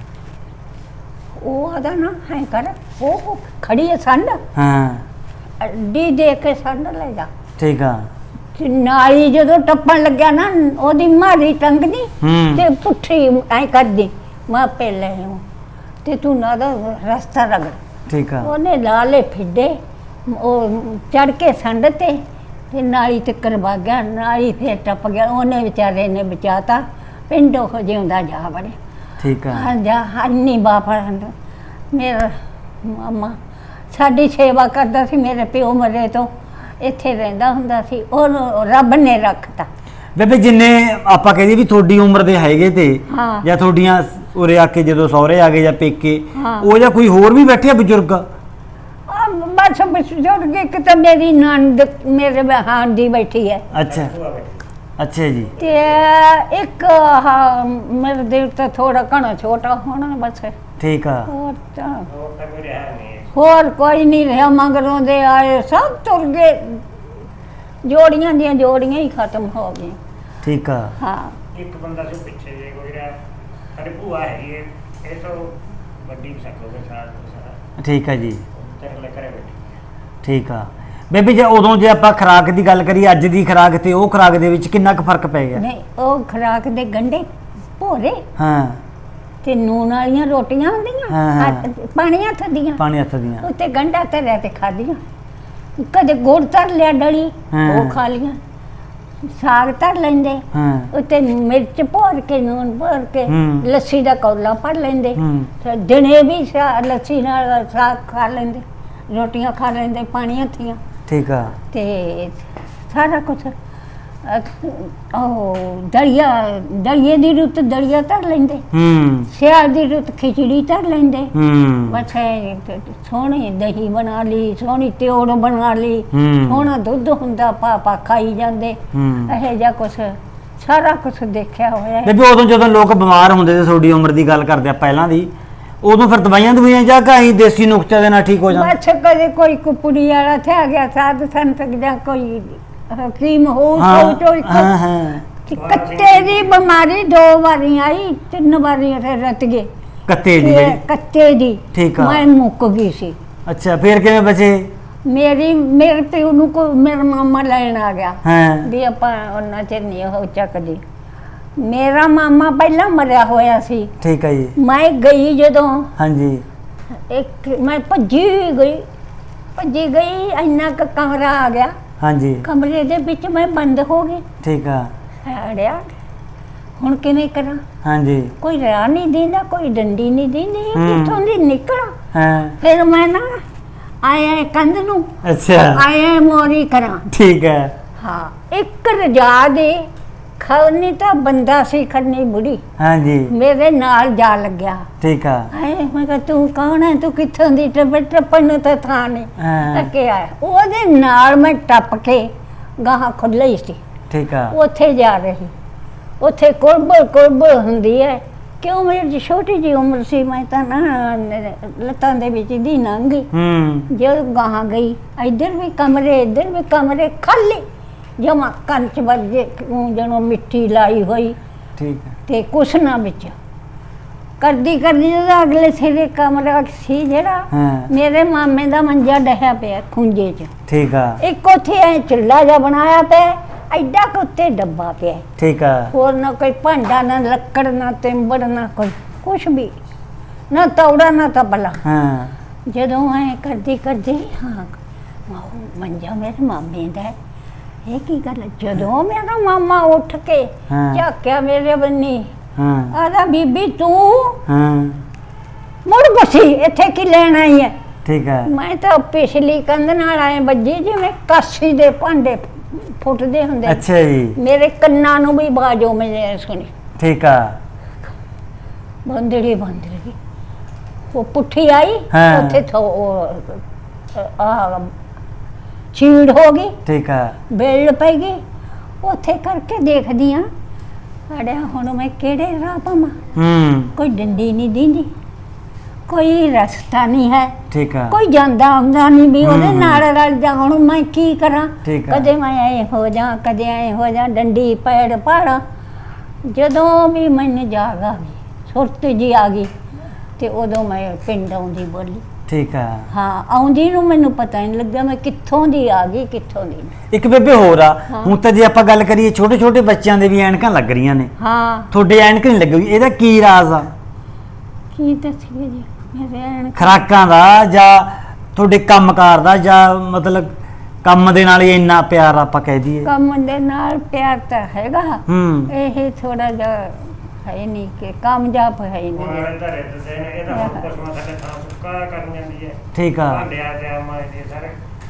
ਉਹ ਆਦਾ ਨਾ ਹੈ ਕਰ ਉਹ ਖੜੀ ਹੈ ਸੰਡ। ਹਾਂ। ਅੱਡੀ ਦੇ ਕੇ ਸੰਡ ਲੈ ਜਾ। ਠੀਕ ਆ। ਨਾਲੀ ਜਦੋਂ ਟੱਪਣ ਲੱਗਿਆ ਨਾ ਉਹਦੀ ਮਾਰੀ ਟੰਗਦੀ ਤੇ ਪੁੱਠੀ ਐ ਕਰਦੀ ਮੈਂ ਪਹਿਲੇ ਹੂੰ ਤੇ ਤੂੰ ਨਾ ਦਾ ਰਸਤਾ ਰਗੜ। ਠੀਕ ਆ। ਉਹਨੇ ਲਾਲੇ ਫਿੱਡੇ ਉਹ ਚੜ ਕੇ ਸੰਡ ਤੇ ਤੇ ਨਾਲੀ ਤੇ ਕਰਵਾ ਗਿਆ ਨਾਲੀ ਫੇਰ ਟੱਪ ਗਿਆ। ਉਹਨੇ ਵਿਚਾਰੇ ਨੇ ਬਚਾਤਾ। ਪਿੰਡੋਂ ਹੋ ਜਿਉਂਦਾ ਜਾ ਵੜੇ ਠੀਕ ਆ। ਹਾਂ ਜਾ ਹੰਨੀ ਬਾਪਾ ਮੇਰਾ ਮਾਮਾ ਸਾਡੀ ਸੇਵਾ ਕਰਦਾ ਸੀ ਮੇਰੇ ਪਿਓ ਮਰੇ ਤੋਂ। ਇੱਥੇ ਰਹਿੰਦਾ ਹੁੰਦਾ ਸੀ। ਉਹਨੂੰ ਰੱਬ ਨੇ ਰੱਖਤਾ। ਬੇਬੇ ਜਿੰਨੇ ਆਪਾਂ ਕਹਿੰਦੇ ਵੀ ਤੁਹਾਡੀ ਉਮਰ ਦੇ ਹੈਗੇ ਤੇ। ਜਾਂ ਤੁਹਾਡੀਆਂ ਉਰੇ ਆ ਕੇ ਜਦੋਂ ਸਹੁਰੇ ਆ ਗਏ ਜਾਂ ਪੇਕੇ ਹਾਂ। ਉਹ ਜਾਂ ਕੋਈ ਹੋਰ ਵੀ ਬੈਠੇ ਆ ਬਜ਼ੁਰਗ? ਆ ਬਸ ਬਜ਼ੁਰਗ ਇੱਕ ਤਾਂ ਮੇਰੀ ਨੰਦ ਮੇਰੇ ਬਹਾਨ ਦੀ ਬੈਠੀ ਹੈ। ਅੱਛਾ। ਅੱਛਾ ਜੀ। ਤੇ ਇੱਕ ਆਹ ਮੇਰੇ ਦਿਲ ਤਾਂ ਥੋੜਾ ਘਣਾ ਛੋਟਾ ਹੋਣਾ ਬਸ। ਠੀਕ ਆ। ਹੋਰ ਤਾਂ ਹੋਰ ਕੋਈ ਨਹੀਂ ਰਿਹਾ ਮਗਰੋਂ ਦੇ ਆਏ ਸਭ ਤੁਰ ਗਏ। ਜੋੜੀਆਂ ਦੀਆਂ ਜੋੜੀਆਂ ਹੀ ਖਤਮ ਹੋ ਗਈਆਂ। ਠੀਕ ਆ। ਹਾਂ। ਇੱਕ ਬੰਦਾ ਸੀ ਪਿੱਛੇ ਸਾਡੀ ਭੂਆ ਹੈਗੀ ਹੈ ਇਹ ਤੋਂ ਵੱਡੀ ਸਕੋ ਦੇ ਸਾਲ ਸਾਰਾ ਠੀਕ ਆ ਜੀ। ਚੱਲ ਕਰੇ ਬੈਠੀ ਠੀਕ ਆ। ਬੇਬੇ ਜੇ ਉਦੋਂ ਜੇ ਆਪਾਂ ਖਰਾਕ ਦੀ ਗੱਲ ਕਰੀਏ ਅੱਜ ਦੀ ਖਰਾਕ ਤੇ ਉਹ ਖਰਾਕ ਦੇ ਵਿੱਚ ਕਿੰਨਾ ਕੁ ਫ਼ਰਕ ਪੈ ਗਿਆ? ਨਹੀਂ ਉਹ ਖਰਾਕ ਦੇ ਗੰਡੇ ਭੋਰੇ ਹਾਂ। ਤੇ ਨੂਨ ਵਾਲੀਆਂ ਰੋਟੀਆਂ ਹੁੰਦੀਆਂ ਹਾਂ, ਹਾਂ। ਹੱਥ- ਪਾਣੀ ਹੱਥ ਦੀਆਂ। ਪਾਣੀ ਹੱਥ ਦੀਆਂ। ਉੱਤੇ ਗੰਢਾ ਧਰਿਆ ਤੇ ਖਾਧੀਆਂ। ਕਦੇ ਗੁੜ ਧਰ ਲਿਆ ਡਲੀ ਹਾਂ। ਉਹ ਖਾ ਲੀਆਂ ਸਾਗ ਧਰ ਲੈਂਦੇ। ਹਾਂ। ਉੱਤੇ ਮਿਰਚ ਭੋਰ ਕੇ ਨੂਨ ਭੋਰ ਕੇ ਹੂੰ। ਲੱਸੀ ਦਾ ਕੌਲਾ ਭਰ ਲੈਂਦੇ। ਹੂੰ। ਤੇ ਦਿਨੇ ਵੀ ਸਾ- ਲੱਸੀ ਨਾਲ ਸਾਗ ਖਾ ਲੈਂਦੇ। ਰੋਟੀਆਂ ਖਾ ਲੈਂਦੇ ਪਾਣੀ ਹੱਥੀਆਂ ਠੀਕ ਆ। ਤੇ ਸਾਰਾ ਕੁਝ ਉਹ ਦਰਿਆ ਦਰਿਏ ਦੀ ਰੁੱਤ ਦਰਿਆ ਧਰ ਲੈਂਦੇ। ਹੂੰ। ਸਿਆਲ ਦੀ ਰੁੱਤ ਖਿਚੜੀ ਧਰ ਲੈਂਦੇ। ਹੂੰ। ਬਸ ਇਹ ਤੇ- ਤੇ ਸੋਹਣੀ ਦਹੀਂ ਬਣਾ ਲਈ ਸੋਹਣੀ ਤਿਉੜ ਬਣਾ ਲਈ। ਹੂੰ। ਸੋਹਣਾ ਦੁੱਧ ਹੁੰਦਾ ਪਾ ਪਾ ਖਾਈ ਜਾਂਦੇ। ਹੂੰ। ਇਹ ਜਿਹਾ ਕੁਛ ਸਾਰਾ ਕੁਝ ਦੇਖਿਆ ਹੋਇਆ ਹੈ। ਬੇਬੇ ਉਦੋਂ ਜਦੋਂ ਲੋਕ ਬਿਮਾਰ ਹੁੰਦੇ ਸੀ ਤੁਹਾਡੀ ਉਮਰ ਦੀ ਗੱਲ ਕਰਦੇ ਆ ਪਹਿਲਾਂ ਦੀ ਉਦੋਂ ਫਿਰ ਦਵਾਈਆਂ ਦਵਾਈਆਂ ਜਾਂ ਕਹੀਂ ਦੇਸੀ ਨੁਕਤੇ ਦੇ ਨਾਲ ਠੀਕ ਹੋ ਜਾਂਦੇ? ਬਸ ਕਦੇ ਕੋਈ ਕੁਪੜੀ ਵਾਲਾ ਥਿਆ ਗਿਆ ਸਾਧ ਸੰਤ ਜਾਂ ਕੋਈ ਹਕੀਮ ਹੋ ਹਾਂ ਸੋ ਚੋ ਹਾਂ ਹਾਂ। ਕੱਤੇ ਦੀ ਬਿਮਾਰੀ ਦੋ ਵਾਰੀ ਆਈ ਤਿੰਨ ਵਾਰੀ ਇਹ ਰਤ ਗਏ ਕੱਤੇ ਦੀ ਤੇ ਜਿਹੜੀ? ਕੱਤੇ ਦੀ। ਠੀਕ ਆ। ਮੈਂ ਮੁੱਕ ਗਈ ਸੀ। ਅੱਛਾ ਫਿਰ ਕਿਵੇਂ ਬਚੇ? ਮੇਰੀ ਮੇਰੇ ਪਿਓ ਨੂੰ ਕੋ ਮੇਰਾ ਮਾਮਾ ਲੈਣ ਆ ਗਿਆ। ਹਾਂ। ਵੀ ਆਪਾਂ ਉਹਨਾਂ ਚਿਰ ਨਹੀਂ ਉਹ ਚੱਕਦੀ। ਮੇਰਾ ਮਾਮਾ ਪਹਿਲਾਂ ਮਰਿਆ ਹੋਇਆ ਸੀ। ਠੀਕ ਹੈ ਜੀ। ਮੈਂ ਗਈ ਜਦੋਂ। ਹਾਂਜੀ। ਇੱਕ ਮੈਂ ਭੱਜੀ ਗਈ। ਭੱਜੀ ਗਈ ਇੰਨਾ ਕੁ ਕਮਰਾ ਆ ਗਿਆ। ਹਾਂਜੀ। ਕਮਰੇ ਦੇ ਵਿੱਚ ਮੈਂ ਬੰਦ ਹੋ ਗਈ। ਠੀਕ ਆ। ਅੜਿਆ। ਹੁਣ ਕਿਵੇਂ ਕਰਾਂ? ਹਾਂਜੀ। ਕੋਈ ਰਾਹ ਨਹੀਂ ਦਿੰਦਾ ਕੋਈ ਡੰਡੀ ਨਹੀਂ ਦਿੰਦੀ। ਕਿੱਥੋਂ ਦੀ ਨਿਕਲਾਂ? ਹਾਂ। ਫਿਰ ਮੈਂ ਨਾ ਆਇਆ ਕੰਧ ਨੂੰ। ਅੱਛਾ। ਆਇਆ ਮੋਰੀ ਕਰਾਂ। ਠੀਕ ਹੈ। ਹਾਂ ਇੱਕ ਰਜਾ ਦੇ ਖੜਨੀ ਤਾਂ ਬੰਦਾ ਸੀ ਖੜਨੀ ਬੁੜੀ। ਹਾਂਜੀ। ਮੇਰੇ ਨਾਲ ਜਾ ਲੱਗਿਆ। ਠੀਕ ਆ। ਹਾਏ ਮੈਂ ਕਿਹਾ ਤੂੰ ਕੌਣ ਹੈ ਤੂੰ ਕਿੱਥੋਂ ਦੀ ਟੱਪੇ ਟੱਪਣ ਨੂੰ ਤਾਂ ਥਾਂ ਨਹੀਂ ਹਾਂ। ਅੱਕੇ ਆਇਆ ਉਹਦੇ ਨਾਲ ਮੈਂ ਟੱਪ ਕੇ ਗਾਹਾਂ ਖੁੱਲ੍ਹਾ ਹੀ ਸੀ। ਠੀਕ ਆ। ਉੱਥੇ ਜਾ ਰਹੀ। ਉੱਥੇ ਕੁਰਬਲ ਕੁਰਬਲ ਹੁੰਦੀ ਹੈ ਕਿਉਂ ਮੇਰੀ ਛੋਟੀ ਜਿਹੀ ਉਮਰ ਸੀ? ਮੈਂ ਤਾਂ ਨਾ ਲੱਤਾਂ ਦੇ ਵਿੱਚ ਦੀ ਲੰਘੀ ਹੂੰ। ਜਦੋਂ ਗਾਹਾਂ ਗਈ ਇੱਧਰ ਵੀ ਕਮਰੇ ਇੱਧਰ ਵੀ ਕਮਰੇ ਖਾਲੀ। ਜਮਾ ਕੰਚ ਵਰਗੇ ਜਣੋ ਮਿੱਟੀ ਲਾਈ ਹੋਈ। ਠੀਕ ਹੈ। ਤੇ ਕੁਛ ਨਾ ਵਿੱਚ। ਕਰਦੀ ਕਰਦੀ ਜਦੋਂ ਅਗਲੇ ਸਿਰੇ ਕਮਰਾ ਸੀ ਜਿਹੜਾ ਹਾਂ। ਮੇਰੇ ਮਾਮੇ ਦਾ ਮੰਜਾ ਡਹਿਆ ਪਿਆ ਖੁੰਝੇ 'ਚ। ਠੀਕ ਆ। ਇੱਕ ਉੱਥੇ ਐ ਚੁੱਲ੍ਹਾ ਜਿਹਾ ਬਣਾਇਆ ਪਿਆ ਐਡਾ ਕੁ ਉੱਤੇ ਡੱਬਾ ਪਿਆ। ਠੀਕ ਆ। ਹੋਰ ਨਾ ਕੋਈ ਭਾਂਡਾ ਨਾ ਲੱਕੜ ਨਾ ਤਿੰਬੜ ਨਾ ਕੋਈ ਕੁਛ ਵੀ। ਨਾ ਤੌੜਾ ਨਾ ਤਬਲਾ ਹਾਂ। ਜਦੋਂ ਐ ਕਰਦੀ ਕਰਦੀ ਹਾਂ ਮਾਂ- ਮੰਜਾ ਮੇਰੇ ਮਾਮੇ ਦਾ ਹੈ। ਇਹ ਕੀ ਗੱਲ ਹੈ? ਜਦੋਂ ਮੇਰਾ ਮਾਮਾ ਉੱਠ ਕੇ ਹਾਂ। ਝਾਕਿਆ ਮੇਰੇ ਬੰਨੀ ਹਾਂ। ਆਦਾ ਬੀਬੀ ਤੂੰ ਹਾਂ। ਮੁੜ ਬਸੀ ਇੱਥੇ ਕੀ ਲੈਣ ਆਈ ਹੈ ਠੀਕ ਹੈ ਮੈਂ ਤਾਂ ਪਿਛਲੀ ਕੰਧ ਨਾਲ ਆਏ ਵੱਜੀ ਜਿਵੇਂ ਕਾਸੀ ਦੇ ਭਾਂਡੇ ਫੁੱਟਦੇ ਹੁੰਦੇ ਅੱਛਾ ਜੀ। ਮੇਰੇ ਕੰਨਾਂ ਨੂੰ ਵੀ ਬਾਜੋ ਮੈਂ ਸੁਣੀ। ਠੀਕ ਆ। ਬੰਦੜੀ ਬੰਦੜੀ ਉਹ ਪੁੱਠੀ ਆਈ ਹਾਂ। ਉੱਥੇ ਥੋ ਉਹ, ਆ ਚੀੜ ਹੋ ਗਈ। ਠੀਕ ਆ। ਬੇਲ ਪੈ ਗਈ। ਉੱਥੇ ਕਰਕੇ ਦੇਖਦੀ ਆ ਅੜਿਆ ਹੁਣ ਮੈਂ ਕਿਹੜੇ ਰਾਹ ਪਾਵਾਂ? ਹੂੰ। ਕੋਈ ਡੰਡੀ ਨਹੀਂ ਦਿੰਦੀ ਕੋਈ ਰਸਤਾ ਨਹੀਂ ਹੈ। ਠੀਕ ਆ। ਕੋਈ ਜਾਂਦਾ ਆਉਂਦਾ ਨਹੀਂ ਵੀ ਉਹਦੇ ਹੂੰ। ਨਾਲ ਰਲ ਜਾ ਹੁਣ ਮੈਂ ਕੀ ਕਰਾਂ? ਠੀਕ। ਕਦੇ ਮੈਂ ਐ ਹੋ ਜਾ ਕਦੇ ਐ ਹੋ ਜਾ ਡੰਡੀ ਪੈੜ ਪਾੜਾ। ਜਦੋਂ ਵੀ ਮੈਨੂੰ ਜਾਗ ਆ ਗਈ ਸੁਰਤ ਜੀ ਆ ਗਈ ਤੇ ਉਦੋਂ ਮੈਂ ਪਿੰਡ ਆਉਂਦੀ ਬੋਲੀ। ਠੀਕ ਆ। ਹਾਂ ਆਉਂਦੀ ਨੂੰ ਮੈਨੂੰ ਪਤਾ ਨਹੀਂ ਲੱਗਾ ਮੈਂ ਕਿੱਥੋਂ ਦੀ ਆ ਗਈ ਕਿੱਥੋਂ ਦੀ ਨਹੀਂ। ਇੱਕ ਬੇਬੇ ਹੋਰ ਆ। ਹੁਣ ਤਾਂ ਜੇ ਆਪਾਂ ਗੱਲ ਕਰੀਏ ਛੋਟੇ ਛੋਟੇ ਬੱਚਿਆਂ ਦੇ ਵੀ ਐਨਕਾਂ ਲੱਗ ਰਹੀਆਂ ਨੇ। ਹਾਂ। ਤੁਹਾਡੇ ਐਨਕ ਨਹੀਂ ਲੱਗੀ ਹੋਈ। ਇਹਦਾ ਕੀ ਰਾਜ਼ ਆ? ਕੀ ਦੱਸੀਏ ਜੀ ਮੇਰੇ ਐਨਕ। ਖਰਾਕਾਂ ਦਾ ਜਾਂ ਤੁਹਾਡੇ ਕੰਮਕਾਰ ਦਾ ਜਾਂ ਮਤਲਬ ਕੰਮ ਦੇ ਨਾਲ ਹੀ ਇੰਨਾ ਪਿਆਰ ਆਪਾਂ ਕਹਿ ਦਈਏ। ਕੰਮ ਦੇ ਨਾਲ ਪਿਆਰ ਤਾਂ ਹੈਗਾ। ਹੂੰ। ਇਹ ਥੋੜਾ ਜਿਹਾ ਹੈ ਨਹੀਂ ਕਿ ਕਾਮਯਾਬ ਹੈ ਨਹੀਂ। ਵਾਲੇ ਧਰੇ ਤੇ ਨੇ ਇਹਦਾ ਹੁਣ ਪਸ਼ੂਆਂ ਸਾਡੇ ਥਾਂ ਸੁੱਕਾ ਕਰਨ ਜਾਂਦੀ ਹੈ। ਠੀਕ ਆ। ਭਾਂਡਿਆ ਤੇ ਆਮਾ ਜੀ ਸਾਰੇ।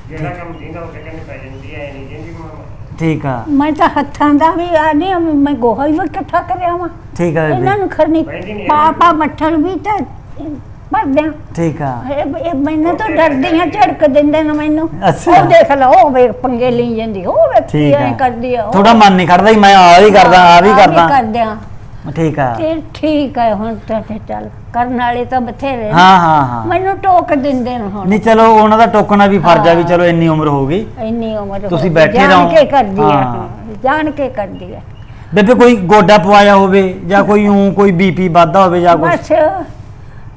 ਜਿਹੜਾ ਕੰਮ ਜਿੰਦਾ ਉਹ ਕਹਿੰਦੇ ਪੈ ਜਾਂਦੀ ਹੈ ਨਹੀਂ ਜਿੰਦੀ ਮਾਮਾ ਠੀਕ ਆ। ਮੈਂ ਤਾਂ ਹੱਥਾਂ ਦਾ ਵੀ ਆ ਨਹੀਂ ਮੈਂ ਗੋਹਾ ਹੀ ਵੀ ਇਕੱਠਾ ਕਰਿਆ ਵਾ। ਠੀਕ ਆ ਇਹਨਾਂ ਨੂੰ ਖਰਨੀ ਪਾਪਾ ਮੱਠਲ ਵੀ ਤਾਂ ਭਰਦਿਆਂ ਠੀਕ ਆ। ਇਹ ਮੈਨੂੰ ਤਾਂ ਡਰਦੀਆਂ ਝੜਕ ਦਿੰਦੇ ਨੇ ਮੈਨੂੰ। ਅੱਛਾ। ਉਹ ਦੇਖ ਲਓ ਉਹ ਵੇ ਪੰਗੇ ਲਈ ਜਾਂਦੀ। ਉਹ ਵੇਖੀ ਠੀਕ ਐ ਆ ਕਰਦੀ ਆ ਥੋੜਾ ਮਨ ਨਹੀਂ ਕਰਦਾ ਮੈਂ ਆ ਵੀ ਕਰਦਾ ਆ ਵੀ ਕਰਦਾ ਕਰਦੇ। ਆ ਠੀਕ ਆ। ਤੇ ਠੀਕ ਹੈ ਹੁਣ ਤਾਂ ਫਿਰ ਚੱਲ ਕਰਨ ਵਾਲੇ ਤਾਂ ਬਥੇਰੇ ਨੇ। ਹਾਂ ਹਾਂ ਹਾਂ। ਮੈਨੂੰ ਟੋਕ ਦਿੰਦੇ ਨੇ ਹੁਣ। ਨਹੀਂ ਚਲੋ ਉਹਨਾਂ ਦਾ ਟੋਕਣਾ ਵੀ ਫਰਜ਼ ਆ ਵੀ। ਚਲੋ ਇੰਨੀ ਉਮਰ ਹੋ ਗਈ। ਇੰਨੀ ਉਮਰ ਤੁਸੀਂ ਗਈ, ਬੈਠੇ ਜਾਣ ਰਹੋ। ਕੇ ਕਰਦੀ ਹੈ ਹਾਂ। ਜਾਣ ਕੇ ਕਰਦੀ ਹੈ ਬੇਬੇ ਕੋਈ ਗੋਡਾ ਪਵਾਇਆ ਹੋਵੇ ਜਾਂ ਕੋਈ ਊਂ ਕੋਈ ਬੀਪੀ ਵੱਧਦਾ ਹੋਵੇ ਜਾਂ ਕੁਝ ਬਸ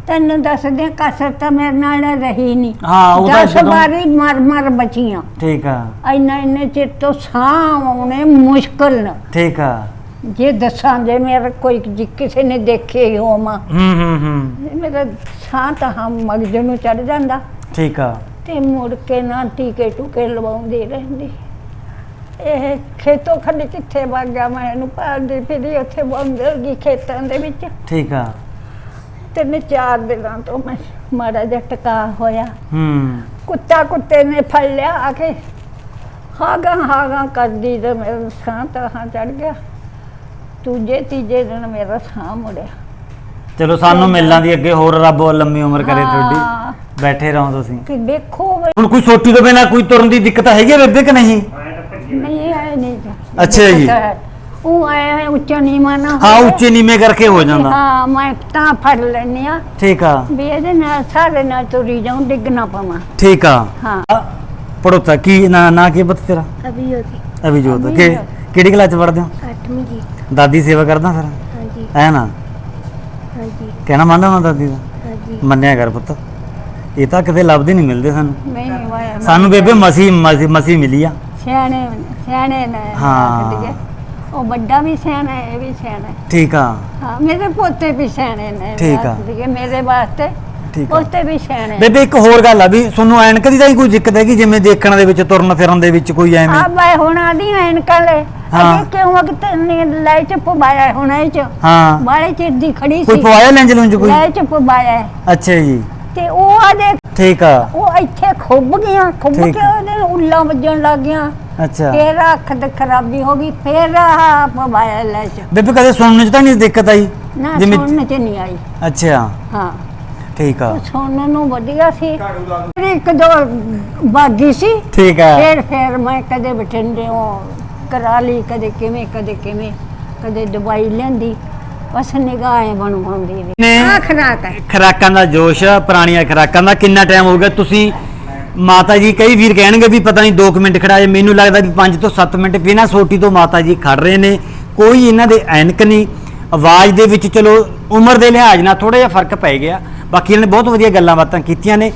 ਤੈਨੂੰ ਦੱਸਦੇ ਕਸਰ ਤਾਂ ਮੇਰੇ ਨਾਲ ਰਹੀ ਨਹੀਂ। ਹਾਂ, ਉਹ ਤਾਂ ਦਸ ਜਦੋਂ- ਵਾਰੀ ਮਰ ਮਰ ਬਚੀਆਂ। ਠੀਕ ਆ। ਇੰਨਾ ਇੰਨੇ ਚਿਰ ਤੋਂ ਸਾਹ ਆਉਣੇ ਮੁਸ਼ਕਲ ਨਾ। ਠੀਕ ਆ। ਜੇ ਦੱਸਾਂ ਜੇ ਮੇਰਾ ਕੋਈ ਜੀ ਕਿਸੇ ਨੇ ਦੇਖੇ ਹੀ ਹੋਵਾਂ। ਹੂੰ ਹੂੰ ਹੂੰ। ਮੇਰਾ ਸਾਹ ਤਾਂ ਹਮ ਮਗਜ ਨੂੰ ਚੜ ਜਾਂਦਾ। ਠੀਕ ਆ। ਤੇ ਮੁੜ ਕੇ ਨਾ ਟੀਕੇ ਟੂਕੇ ਲਵਾਉਂਦੀ ਰਹਿੰਦੀ। ਇਹ ਖੇਤੋਂ ਖੱਲੀ ਕਿੱਥੇ ਵਗ ਗਿਆ ਮੈਂ ਇਹਨੂੰ ਪਾਲਦੀ ਫਿਰੀ ਉੱਥੇ ਬੰਦਰਗੀ ਖੇਤਾਂ ਦੇ ਵਿੱਚ। ਠੀਕ ਆ। ਤਿੰਨ ਚਾਰ ਦਿਨਾਂ ਤੋਂ ਮੈਂ ਮਾੜਾ ਜਿਹਾ ਟਕਾ ਹੋਇਆ। ਹੂੰ। ਕੁੱਤਾ ਕੁੱਤੇ ਨੇ ਫੜ ਲਿਆ ਆ ਕੇ। ਹਾਗਾ ਹਾਗਾ ਕਰਦੀ ਤੇ ਮੇਰਾ ਸਾਹ ਤਾਂ ਹਾਂ ਚੜ ਗਿਆ। ਦੂਜੇ ਤੀਜੇ ਦਿਨ ਮੇਰਾ ਸਾਹ ਮੁੜਿਆ। ਚਲੋ ਸਾਨੂੰ ਮਿਲਣਾ ਦੀ ਅੱਗੇ ਹੋਰ ਰੱਬ ਲੰਮੀ ਉਮਰ ਕਰੇ ਤੁਹਾਡੀ। ਬੈਠੇ ਰਹੋ ਤੁਸੀਂ। ਕਿ ਦੇਖੋ ਹੁਣ ਕੋਈ ਸੋਟੀ ਤੋਂ ਬਿਨਾ ਕੋਈ ਤੁਰਨ ਦੀ ਦਿੱਕਤ ਹੈਗੀ ਬੇਬੇ ਕਿ ਨਹੀਂ? ਨਹੀਂ ਆਏ ਨਹੀਂ ਅੱਛਾ ਜੀ। ਉਹ ਆਇਆ ਹੈ ਉੱਚਾ ਨੀਵਾਂ ਨਾ ਹਾਂ। ਉੱਚੇ ਨੀਵੇਂ ਕਰਕੇ ਹੋ ਜਾਂਦਾ। ਹਾਂ ਮੈਂ ਤਾਂ ਫੜ ਲੈਨੀ ਆ ਠੀਕ ਆ। ਵੀ ਇਹਦੇ ਨਾਲ ਸਾਰੇ ਨਾਲ ਤੁਰੀ ਜਾਉਂ ਡਿੱਗ ਨਾ ਪਵਾਂ। ਠੀਕ ਆ। ਹਾਂ। ਪੜੋਤਾ ਕੀ ਨਾ ਨਾ ਕੀ ਪੁੱਤ ਤੇਰਾ? ਅਭੀ ਹੋਤੀ ਅਭਿਜੋਤ। ਕਿ ਅਭਿਜੋਤ। ਕਿਹੜੀ ਕਲਾਸ ਚ ਪੜਦੇ ਹੋ? ਅੱਠਵੀਂ ਜੀ। ਦਾਦੀ ਸੇਵਾ ਕਰਦਾ ਫਿਰ? ਹਾਂਜੀ। ਐ ਨਾ? ਹਾਂਜੀ। ਕਹਿਣਾ ਮੰਨਦਾ ਨਾ ਦਾਦੀ ਦਾ? ਹਾਂਜੀ। ਮੰਨਿਆ ਕਰ ਪੁੱਤ। ਇਹ ਤਾਂ ਕਿਤੇ ਲੱਭਦੇ ਨਹੀਂ ਮਿਲਦੇ ਸਾਨੂੰ। ਨਹੀਂ ਹੋਇਆ ਸਾਨੂੰ ਬੇਬੇ ਮਸੀ ਮਸੀ ਮਸੀ ਮਿਲੀ ਆ। ਸਿਆਣੇ ਸਿਆਣੇ ਨੇ ਹਾਂ। ਉਹ ਵੱਡਾ ਵੀ ਸਿਆਣਾ ਹੈ ਇਹ ਵੀ ਸਿਆਣਾ ਹੈ। ਠੀਕ ਆ। ਹਾਂ ਮੇਰੇ ਪੋਤੇ ਵੀ ਸਿਆਣੇ ਨੇ ਠੀਕ ਆ। ਆਖਦੇ ਆ, ਮੇਰੇ ਵਾਸਤੇ ਠੀਕ ਆ। ਪੋਤੇ ਵੀ ਸਿਆਣੇ ਬੇਬੇ ਇੱਕ ਹੋਰ ਗੱਲ ਆ ਵੀ ਤੁਹਾਨੂੰ ਐਨਕ ਦੀ ਤਾਂ ਹੀ ਕੋਈ ਦਿੱਕਤ ਹੈਗੀ ਜਿਵੇਂ ਦੇਖਣ ਦੇ ਵਿੱਚ ਤੁਰਨ ਫਿਰਨ ਦੇ ਵਿੱਚ ਕੋਈ ਐਵੇਂ? ਆ ਮੈਂ ਹੁਣ ਆਦੀ ਐਨਕਾਂ ਲੈ ਹਾਂ। ਅਜੇ ਕਿਉਂ ਵਕਤ ਨੇ ਲਾਈਟ ਪਵਾਇਆ ਹੁਣ ਇਹ ਚ? ਹਾਂ। ਬਾਲੇ ਚਿਰ ਦੀ ਖੜੀ ਕੋਈ ਸੀ। ਪਵਾਇਆ ਲੈਂਜ ਲੁੰਜ ਕੋਈ? ਲਾਈਟ ਪਵਾਇਆ ਹੈ। ਅੱਛਾ ਜੀ। ਤੇ ਉਹ ਆ ਦੇਖ। ਠੀਕ ਆ। ਉਹ ਇੱਥੇ ਖੁੱਭ ਗਿਆ ਖੁੱਭ ਠੀਕ ਕੇ ਆ। ਉਹਦੇ ਉੱਲਾਂ ਵੱਜਣ ਲੱਗ ਗਿਆ ਅੱਛਾ। ਫੇਰ ਅੱਖ ਦੀ ਖਰਾਬੀ ਹੋ ਗਈ ਫੇਰ ਆ ਪਵਾਇਆ ਲਾਈਟ। ਬੇਬੇ ਕਦੇ ਸੁਣਨ ਚ ਤਾਂ ਨਹੀਂ ਦਿੱਕਤ ਆਈ? ਨਾ ਜਿਵੇਂ- ਸੁਣਨ ਚ ਨਹੀਂ ਆਈ। ਅੱਛਾ। ਹਾਂ। ਠੀਕ ਆ। ਸੁਣਨ ਨੂੰ ਵਧੀਆ ਸੀ। ਫਿਰ ਇੱਕ ਦੋ ਬਾਗੀ ਸੀ। ਠੀਕ ਆ। ਫਿਰ ਫਿਰ ਮੈਂ ਕਦੇ ਬਠਿੰਡੇ ਕਰਾ ਲਈ ਕਦੇ ਕਿਵੇਂ ਕਦੇ ਕਿਵੇਂ ਕਦੇ ਦਵਾਈ ਲੈਂਦੀ ਬਸ ਨਿਗਾਹ ਬਣਵਾਉਂਦੀ ਰਹੀ ਨੇ। ਖਰਾਕ ਹੈ। ਖਰਾਕਾਂ ਦਾ ਜੋਸ਼ ਪੁਰਾਣੀਆਂ ਖਰਾਕਾਂ ਦਾ ਕਿੰਨਾ ਟਾਈਮ ਹੋ ਗਿਆ ਤੁਸੀਂ ਮਾਤਾ ਜੀ ਕਈ ਵੀਰ ਕਹਿਣਗੇ ਵੀ ਪਤਾ ਨਹੀਂ 2 ਮਿੰਟ ਖੜਾਏ ਮੈਨੂੰ ਲੱਗਦਾ ਵੀ 5 ਤੋਂ 7 ਮਿੰਟ ਬਿਨਾਂ ਸੋਟੀ ਤੋਂ ਮਾਤਾ ਜੀ ਖੜ ਰਹੇ ਨੇ। ਕੋਈ ਇਹਨਾਂ ਦੇ ਐਨਕ ਨਹੀਂ। ਆਵਾਜ਼ ਦੇ ਵਿੱਚ ਚਲੋ ਉਮਰ ਦੇ ਲਿਹਾਜ਼ ਨਾਲ ਥੋੜਾ ਜਿਹਾ ਫ਼ਰਕ ਪੈ ਗਿਆ। ਬਾਕੀ ਇਹਨਾਂ ਨੇ ਬਹੁਤ ਵਧੀਆ ਗੱਲਾਂ ਬਾਤਾਂ ਕੀਤੀਆਂ ਨੇ।